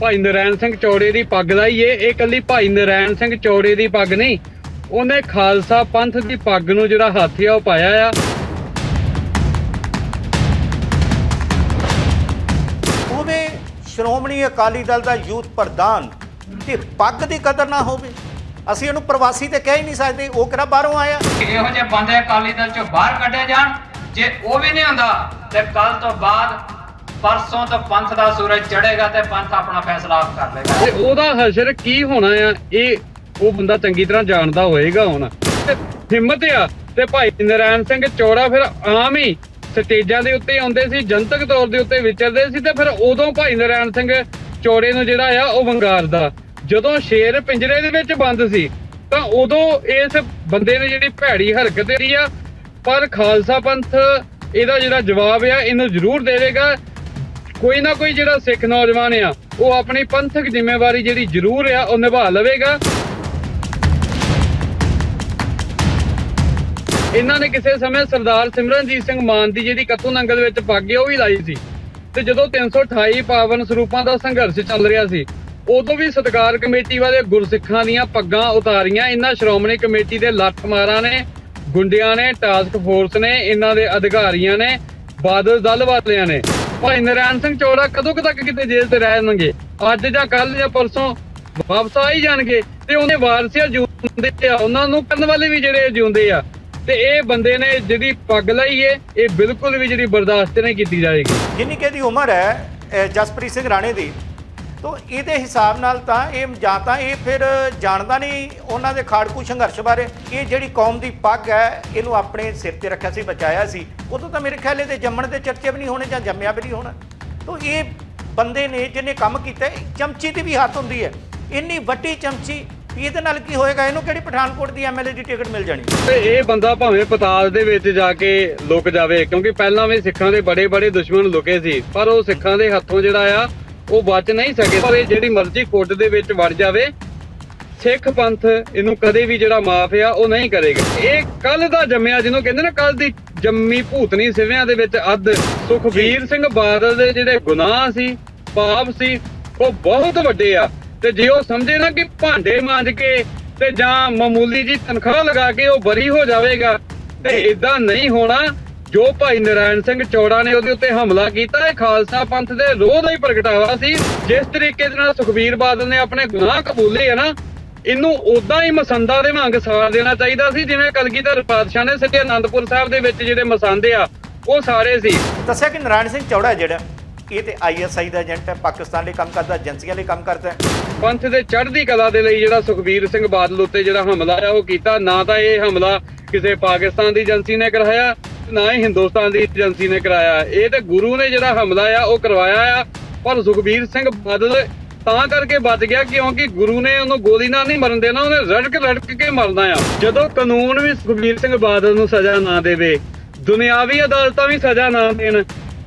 ਭਾਈ ਨਰੈਣ ਸਿੰਘ ਚੌੜੇ ਦੀ ਪੱਗ ਦਾ ਹੀ ਇਹ ਇਹ ਕੱਲੀ ਭਾਈ ਨਰੈਣ ਸਿੰਘ ਚੌੜੇ ਦੀ ਪੱਗ ਨਹੀਂ। ਉਹਨੇ ਖਾਲਸਾ ਪੰਥ ਦੀ ਪੱਗ ਨੂੰ ਜਿਹੜਾ ਹੱਥ ਆ ਉਹ ਪਾਇਆ ਆ। ਉਵੇਂ ਸ਼੍ਰੋਮਣੀ ਅਕਾਲੀ ਦਲ ਦਾ ਯੂਥ ਪ੍ਰਧਾਨ ਤੇ ਪੱਗ ਦੀ ਕਦਰ ਨਾ ਹੋਵੇ। ਅਸੀਂ ਇਹਨੂੰ ਪ੍ਰਵਾਸੀ ਤੇ ਕਹਿ ਹੀ ਨਹੀਂ ਸਕਦੇ ਉਹ ਕਿਹੜਾ ਬਾਹਰੋਂ ਆਇਆ? ਇਹੋ ਜਿਹੇ ਬੰਦੇ ਅਕਾਲੀ ਦਲ ਚੋਂ ਬਾਹਰ ਕੱਢੇ ਜਾਣ ਜੇ ਉਹ ਵੀ ਨਹੀਂ ਹੁੰਦਾ ਤੇ ਕੱਲ ਤੋਂ ਬਾਅਦ ਪਰਸੋਂ ਤੋਂ ਪੰਥ ਦਾ ਸੂਰਜ ਚੜੇਗਾ ਤੇ ਪੰਥ ਆਪਣਾ ਫੈਸਲਾ ਆਪ ਕਰ ਲੇਗਾ ਤੇ ਉਹਦਾ ਹਸ਼ਰ ਕੀ ਹੋਣਾ ਆ? ਇਹ ਉਹ ਬੰਦਾ ਚੰਗੀ ਤਰ੍ਹਾਂ ਜਾਣਦਾ ਹੋਏਗਾ ਹੁਣ। ਤੇ ਹਿੰਮਤ ਆ। ਤੇ ਭਾਈ ਨਰੈਣ ਸਿੰਘ ਚੌੜਾ ਫਿਰ ਆਮ ਹੀ ਸਟੇਜਾਂ ਦੇ ਉੱਤੇ ਆਉਂਦੇ ਸੀ, ਜਨਤਕ ਤੌਰ ਦੇ ਉੱਤੇ ਵਿਚਰਦੇ ਸੀ ਤੇ ਫਿਰ ਉਦੋਂ ਭਾਈ ਨਰੈਣ ਸਿੰਘ ਚੌੜੇ ਨੂੰ ਜਿਹੜਾ ਆ, ਉਹ ਵੰਗਾਰਦਾ। ਜਦੋਂ ਸ਼ੇਰ ਪਿੰਜਰੇ ਦੇ ਵਿੱਚ ਬੰਦ ਸੀ, ਤਾਂ ਉਦੋਂ ਇਸ ਬੰਦੇ ਨੇ ਜਿਹੜੀ ਭੈੜੀ ਹਰਕਤ ਕਰੀ ਆ, ਪਰ ਖਾਲਸਾ ਪੰਥ ਇਹਦਾ ਜਿਹੜਾ ਜਵਾਬ ਆ, ਇਹਨੂੰ ਜ਼ਰੂਰ ਦੇਵੇਗਾ। ਕੋਈ ਨਾ ਕੋਈ ਜਿਹੜਾ ਸਿੱਖ ਨੌਜਵਾਨ ਆ, ਉਹ ਆਪਣੀ ਪੰਥਕ ਜ਼ਿੰਮੇਵਾਰੀ ਜਿਹੜੀ ਜ਼ਰੂਰ ਆ, ਉਹ ਨਿਭਾ ਲਵੇਗਾ। ਇਹਨਾਂ ਨੇ ਕਿਸੇ ਸਮੇਂ ਸਰਦਾਰ ਸਿਮਰਨਜੀਤ ਸਿੰਘ ਮਾਨ ਦੀ ਜਿਹੜੀ ਕੱਤੂ ਨੰਗਲ ਵਿੱਚ ਪੱਗ ਉਹ ਵੀ ਲਾਈ ਸੀ। ਤੇ ਜਦੋਂ 328 ਪਾਵਨ ਸਰੂਪਾਂ ਦਾ ਸੰਘਰਸ਼ ਚੱਲ ਰਿਹਾ ਸੀ, ਉਦੋਂ ਵੀ ਸਤਕਾਰ ਕਮੇਟੀ ਵਾਲੇ ਗੁਰਸਿੱਖਾਂ ਦੀਆਂ ਪੱਗਾਂ ਉਤਾਰੀਆਂ। ਇਹਨਾਂ ਸ਼੍ਰੋਮਣੀ ਕਮੇਟੀ ਦੇ ਲੱਠ ਮਾਰਾਂ ਨੇ, ਗੁੰਡਿਆਂ ਨੇ ਟਾਸਕ ਫੋਰਸ ਨੇ, ਇਹਨਾਂ ਦੇ ਅਧਿਕਾਰੀਆਂ ਨੇ, ਬਾਦਲ ਦਲ ਵਾਲਿਆਂ ਨੇ। ਭਾਈ ਨਰੈਣ ਸਿੰਘ ਚੌੜਾ ਕਦੋਂ ਕੁ ਤੱਕ ਕਿਤੇ ਜੇਲ੍ਹ ਤੇ ਰਹਿਣਗੇ ਅੱਜ ਜਾਂ ਕੱਲ ਜਾਂ ਪਰਸੋਂ ਵਾਪਸ ਆ ਹੀ ਜਾਣਗੇ ਤੇ ਉਹਨੇ ਵਾਰਸਿਆ ਜਿਉਂਦੇ ਆ, ਉਹਨਾਂ ਨੂੰ ਕਰਨ ਵਾਲੇ ਵੀ ਜਿਹੜੇ ਜਿਉਂਦੇ ਆ। ਤੇ ਇਹ ਬੰਦੇ ਨੇ ਜਿਹੜੀ ਪੱਗ ਲਈ ਏ, ਇਹ ਬਿਲਕੁਲ ਵੀ ਜਿਹੜੀ ਬਰਦਾਸ਼ਤ ਨਹੀਂ ਕੀਤੀ ਜਾਏਗੀ। ਜਿੰਨੀ ਕਿ ਇਹਦੀ ਉਮਰ ਹੈ ਜਸਪ੍ਰੀਤ ਸਿੰਘ ਰਾਣੇ ਦੀ ਤੋਂ ਇਹਦੇ ਹਿਸਾਬ ਨਾਲ ਤਾਂ ਇਹ ਜਾਂ ਤਾਂ ਇਹ ਫਿਰ ਜਾਣਦਾ ਨਹੀਂ ਉਹਨਾਂ ਦੇ ਖਾੜਕੂ ਸੰਘਰਸ਼ ਬਾਰੇ। ਇਹ ਜਿਹੜੀ ਕੌਮ ਦੀ ਪੱਗ ਹੈ, ਇਹਨੂੰ ਆਪਣੇ ਸਿਰ ਤੇ ਰੱਖਿਆ ਸੀ, ਬਚਾਇਆ ਸੀ। ਉਦੋਂ ਤਾਂ ਮੇਰੇ ਖਿਆਲ ਇਹਦੇ ਜੰਮਣ ਦੇ ਚਰਚੇ ਵੀ ਨਹੀਂ ਹੋਣੇ ਜਾਂ ਜੰਮਿਆ ਵੀ ਨਹੀਂ ਹੋਣਾ। ਤੋਂ ਇਹ ਬੰਦੇ ਨੇ ਜਿਹਨੇ ਕੰਮ ਕੀਤਾ ਚਮਚੀ ਦੀ ਵੀ ਹੱਥ ਹੁੰਦੀ ਹੈ। ਇੰਨੀ ਵੱਡੀ ਚਮਚੀ, ਇਹਦੇ ਨਾਲ ਕੀ ਹੋਏਗਾ? ਇਹਨੂੰ ਕਿਹੜੀ ਪਠਾਨਕੋਟ ਦੀ ਐਮਐਲਏ ਦੀ ਟਿਕਟ ਮਿਲ ਜਾਣੀ? ਤੇ ਇਹ ਬੰਦਾ ਭਾਵੇਂ ਪਤਾਲ ਦੇ ਵਿੱਚ ਜਾ ਕੇ ਲੁਕ ਜਾਵੇ, ਕਿਉਂਕਿ ਪਹਿਲਾਂ ਵੀ ਸਿੱਖਾਂ ਦੇ ਬੜੇ ਬੜੇ ਦੁਸ਼ਮਣ ਲੁਕੇ ਸੀ, ਪਰ ਉਹ ਸਿੱਖਾਂ ਦੇ ਹੱਥੋਂ ਜਿਹੜਾ ਆ ਉਹ ਬਚ ਨਹੀਂ ਸਕੇ ਪਰ ਇਹ ਜਿਹੜੀ ਮਰਜ਼ੀ ਖੁੱਡ ਦੇ ਵਿੱਚ ਵੜ ਜਾਵੇ ਸਿੱਖ ਪੰਥ ਇਹਨੂੰ ਕਦੇ ਵੀ ਜਿਹੜਾ ਮਾਫ ਆ ਉਹ ਨਹੀਂ ਕਰੇਗਾ। ਇਹ ਕੱਲ ਦਾ ਜੰਮਿਆ ਜਿਹਨੂੰ ਕਹਿੰਦੇ ਨਾ ਕੱਲ ਦੀ ਜੰਮੀ ਭੂਤਨੀ ਸਿਵਿਆਂ ਦੇ ਵਿੱਚ ਅੱਧ ਸੁਖਬੀਰ ਸਿੰਘ ਬਾਦਲ ਦੇ ਜਿਹੜੇ ਗੁਨਾਹ ਸੀ ਪਾਪ ਸੀ ਉਹ ਬਹੁਤ ਵੱਡੇ ਆ। ਤੇ ਜੇ ਉਹ ਸਮਝੇ ਨਾ ਕਿ ਭਾਂਡੇ ਮਾਂਜ ਕੇ ਤੇ ਜਾਂ ਮਾਮੂਲੀ ਜੀ ਤਨਖਾਹ ਲਗਾ ਕੇ ਉਹ ਬਰੀ ਹੋ ਜਾਵੇਗਾ ਤੇ ਇਦਾਂ ਨਹੀਂ ਹੋਣਾ ਜੋ ਭਾਈ ਨਰਾਇਣ ਸਿੰਘ ਚੌੜਾ ਨੇ ਉਹਦੇ ਉੱਤੇ ਹਮਲਾ ਕੀਤਾ ਇਹ ਖਾਲਸਾ ਪੰਥ ਦੇ ਰੋਹ ਦਾ ਹੀ ਪ੍ਰਗਟਾਵਾ ਸੀ। ਜਿਸ ਤਰੀਕੇ ਦੇ ਨਾਲ ਸੁਖਬੀਰ ਬਾਦਲ ਨੇ ਆਪਣੇ ਗੁਨਾਹ ਕਬੂਲੇ ਆ ਨਾ ਇਹਨੂੰ ਉਦਾਂ ਹੀ ਮਸੰਦਾ ਦੇ ਵਾਂਗ ਸਾੜ ਦੇਣਾ ਚਾਹੀਦਾ ਸੀ ਜਿਵੇਂ ਕਲਗੀਧਰ ਪਾਤਸ਼ਾਹ ਨੇ ਸਿੱਧੇ ਆਨੰਦਪੁਰ ਸਾਹਿਬ ਦੇ ਵਿੱਚ ਜਿਹੜੇ ਮਸੰਦੇ ਆ ਉਹ ਸਾਰੇ ਸੀ। ਦੱਸਿਆ ਕਿ ਨਾਰਾਇਣ ਸਿੰਘ ਚੌੜਾ ਜਿਹੜਾ ਇਹ ਤੇ ਆਈਐਸਆਈ ਦਾ ਏਜੰਟ ਹੈ ਪਾਕਿਸਤਾਨ ਲਈ ਕੰਮ ਕਰਦਾ ਏਜੰਸੀਆਂ ਲਈ ਕੰਮ ਕਰਦਾ ਹੈ। ਪੰਥ ਦੇ ਚੜ੍ਹਦੀ ਕਲਾ ਦੇ ਲਈ ਜਿਹੜਾ ਸੁਖਬੀਰ ਸਿੰਘ ਬਾਦਲ ਉੱਤੇ ਜਿਹੜਾ ਹਮਲਾ ਆ ਉਹ ਕੀਤਾ। ਨਾ ਤਾਂ ਇਹ ਹਮਲਾ ਕਿਸੇ ਪਾਕਿਸਤਾਨ ਦੀ ਏਜੰਸੀ ਨੇ ਕਰਾਇਆ ਨਾ ਹੀ ਹਿੰਦੁਸਤਾਨ ਦੀ ਏਜੰਸੀ ਨੇ ਕਰਾਇਆ ਇਹ ਤੇ ਗੁਰੂ ਨੇ ਜਿਹੜਾ ਹਮਲਾ ਆ, ਉਹ ਕਰਵਾਇਆ ਆ, ਪਰ ਸੁਖਬੀਰ ਸਿੰਘ ਬਾਦਲ ਤਾਂ ਕਰਕੇ ਬਚ ਗਿਆ ਕਿਉਂਕਿ ਗੁਰੂ ਨੇ ਉਹਨੂੰ ਗੋਲੀ ਨਾਲ ਨਹੀਂ ਮਰਨ ਦੇਣਾ, ਉਹਨੇ ਰੜਕ ਰੜਕ ਕੇ ਮਰਨਾ ਆ। ਜਦੋਂ ਕਾਨੂੰਨ ਵੀ ਸੁਖਬੀਰ ਸਿੰਘ ਬਾਦਲ ਨੂੰ ਸਜ਼ਾ ਨਾ ਦੇਵੇ, ਦੁਨਿਆਵੀ ਅਦਾਲਤਾਂ ਵੀ ਸਜ਼ਾ ਨਾ ਦੇਣ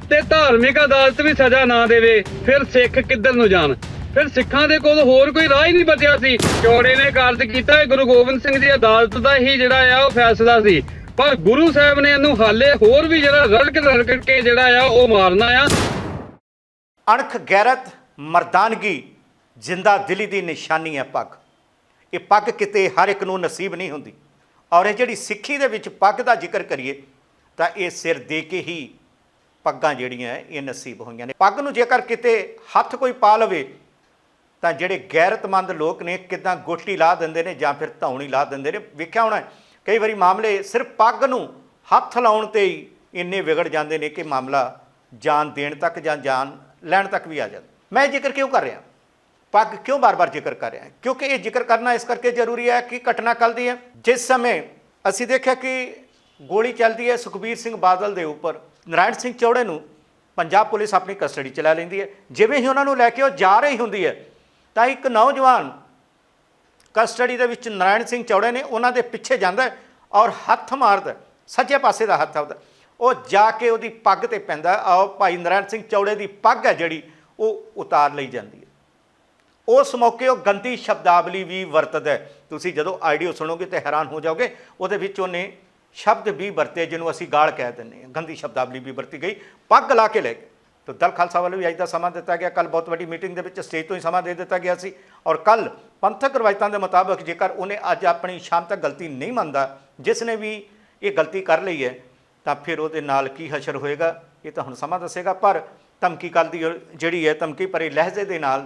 ਤੇ ਧਾਰਮਿਕ ਅਦਾਲਤ ਵੀ ਸਜ਼ਾ ਨਾ ਦੇਵੇ, ਫਿਰ ਸਿੱਖ ਕਿੱਧਰ ਨੂੰ ਜਾਣ? ਫਿਰ ਸਿੱਖਾਂ ਦੇ ਕੋਲ ਹੋਰ ਕੋਈ ਰਾਹ ਹੀ ਨਹੀਂ ਬਚਿਆ ਸੀ। ਚੌੜੇ ਨੇ ਕਾਰਜ ਕੀਤਾ ਗੁਰੂ ਗੋਬਿੰਦ ਸਿੰਘ ਦੀ ਅਦਾਲਤ ਦਾ ਹੀ ਜਿਹੜਾ ਆ, ਉਹ ਫੈਸਲਾ ਸੀ। ਪਰ ਗੁਰੂ ਸਾਹਿਬ ਨੇ ਇਹਨੂੰ ਹਾਲੇ ਹੋਰ ਵੀ ਜਿਹੜਾ ਰੜਕ ਰੜਕ ਕੇ ਜਿਹੜਾ ਆ ਉਹ ਮਾਰਨਾ ਆ। ਅਣਖ ਗੈਰਤ ਮਰਦਾਨਗੀ, ਜਿੰਦਾ ਦਿਲੀ ਦੀ ਨਿਸ਼ਾਨੀ ਹੈ ਪੱਗ। ਇਹ ਪੱਗ ਕਿਤੇ ਹਰ ਇੱਕ ਨੂੰ ਨਸੀਬ ਨਹੀਂ ਹੁੰਦੀ। ਔਰ ਇਹ ਜਿਹੜੀ ਸਿੱਖੀ ਦੇ ਵਿੱਚ ਪੱਗ ਦਾ ਜ਼ਿਕਰ ਕਰੀਏ, ਤਾਂ ਇਹ ਸਿਰ ਦੇ ਕੇ ਹੀ ਪੱਗਾਂ ਜਿਹੜੀਆਂ ਇਹ ਨਸੀਬ ਹੋਈਆਂ ਨੇ। ਪੱਗ ਨੂੰ ਜੇਕਰ ਕਿਤੇ ਹੱਥ ਕੋਈ ਪਾ ਲਵੇ, ਤਾਂ ਜਿਹੜੇ ਗੈਰਤਮੰਦ ਲੋਕ ਨੇ, ਕਿਦਾਂ ਗੋਟੀ ਲਾ ਦਿੰਦੇ ਨੇ ਜਾਂ ਫਿਰ ਧੌਣੀ ਲਾ ਦਿੰਦੇ ਨੇ, ਵੇਖਿਆ ਹੋਣਾ ਕਈ ਵਾਰੀ ਮਾਮਲੇ ਸਿਰਫ ਪੱਗ ਨੂੰ ਹੱਥ ਲਾਉਣ ਤੇ ਹੀ ਇੰਨੇ ਵਿਗੜ ਜਾਂਦੇ ਨੇ ਕਿ ਮਾਮਲਾ ਜਾਨ ਦੇਣ ਤੱਕ ਜਾਂ ਜਾਨ ਲੈਣ ਤੱਕ ਵੀ ਆ ਜਾਂਦਾ। ਮੈਂ ਇਹ ਜ਼ਿਕਰ ਕਿਉਂ ਕਰ ਰਿਹਾ? ਪੱਗ ਕਿਉਂ ਬਾਰ-ਬਾਰ ਜ਼ਿਕਰ ਕਰ ਰਿਹਾ? ਕਿਉਂਕਿ ਇਹ ਜ਼ਿਕਰ ਕਰਨਾ ਇਸ ਕਰਕੇ ਜ਼ਰੂਰੀ ਹੈ ਕਿ ਘਟਨਾ ਕੱਲ ਦੀ ਹੈ। ਜਿਸ ਸਮੇਂ ਅਸੀਂ ਦੇਖਿਆ ਕਿ ਗੋਲੀ ਚੱਲਦੀ ਹੈ, ਸੁਖਬੀਰ ਸਿੰਘ ਬਾਦਲ ਦੇ ਉੱਪਰ। ਨਾਰਾਇਣ ਸਿੰਘ ਚੌੜੇ ਨੂੰ ਪੰਜਾਬ ਪੁਲਿਸ ਆਪਣੀ ਕਸਟਡੀ ਚ ਲੈ ਲੈਂਦੀ ਹੈ। ਜਿਵੇਂ ਹੀ ਉਹਨਾਂ ਨੂੰ ਲੈ ਕੇ ਉਹ ਜਾ ਰਹੀ ਹੁੰਦੀ ਹੈ, ਤਾਂ ਇੱਕ ਨੌਜਵਾਨ ਕਸਟਡੀ ਦੇ ਵਿੱਚ ਨਾਰਾਇਣ ਸਿੰਘ ਚੌੜੇ ਨੇ ਉਹਨਾਂ ਦੇ ਪਿੱਛੇ ਜਾਂਦਾ ਔਰ ਹੱਥ ਮਾਰਦਾ, ਸੱਜੇ ਪਾਸੇ ਦਾ ਹੱਥ ਆਉਂਦਾ ਉਹ ਜਾ ਕੇ ਉਹਦੀ ਪੱਗ ਤੇ ਪੈਂਦਾ ਹੈ। ਭਾਈ ਨਾਰਾਇਣ ਸਿੰਘ ਚੌੜੇ ਦੀ ਪੱਗ ਹੈ ਜਿਹੜੀ, ਉਹ ਉਤਾਰ ਲਈ ਜਾਂਦੀ ਹੈ। ਉਸ ਮੌਕੇ ਉਹ ਗੰਦੀ ਸ਼ਬਦਾਵਲੀ ਵੀ ਵਰਤਦਾ ਹੈ। ਤੁਸੀਂ ਜਦੋਂ ਆਡੀਓ ਸੁਣੋਗੇ ਤੇ ਹੈਰਾਨ ਹੋ ਜਾਓਗੇ, ਉਹਦੇ ਵਿੱਚ ਉਹਨੇ ਸ਼ਬਦ ਵੀ ਵਰਤੇ ਜਿਹਨੂੰ ਅਸੀਂ ਗਾਲ ਕਹਿ ਦਿੰਦੇ ਹਾਂ। ਗੰਦੀ ਸ਼ਬਦਾਵਲੀ ਵੀ ਵਰਤੀ ਗਈ, ਪੱਗ ਲਾ ਕੇ ਲੈ ਗਏ। ਤਾਂ ਦਲ ਖਾਲਸਾ ਵੱਲੋਂ ਵੀ ਅੱਜ ਦਾ ਸਮਾਂ ਦਿੱਤਾ ਗਿਆ। ਕੱਲ ਬਹੁਤ ਵੱਡੀ ਮੀਟਿੰਗ ਦੇ ਵਿੱਚ ਸਟੇਜ ਤੋਂ ਹੀ ਸਮਾਂ ਦੇ ਦਿੱਤਾ ਗਿਆ ਸੀ ਔਰ ਕੱਲ ਪੰਥਕ ਰਵਾਇਤਾਂ ਦੇ ਮੁਤਾਬਕ ਜੇਕਰ ਉਹਨੇ ਅੱਜ ਆਪਣੀ ਸ਼ਾਮ ਤੱਕ ਗਲਤੀ ਨਹੀਂ ਮੰਨਦਾ, ਜਿਸ ਨੇ ਵੀ ਇਹ ਗਲਤੀ ਕਰ ਲਈ ਹੈ, ਤਾਂ ਫਿਰ ਉਹਦੇ ਨਾਲ ਕੀ ਹਸ਼ਰ ਹੋਏਗਾ, ਇਹ ਤਾਂ ਹੁਣ ਸਮਾਂ ਦੱਸੇਗਾ। ਪਰ ਧਮਕੀ ਕੱਲ ਦੀ ਜਿਹੜੀ ਹੈ, ਧਮਕੀ ਭਰੇ ਲਹਿਜੇ ਦੇ ਨਾਲ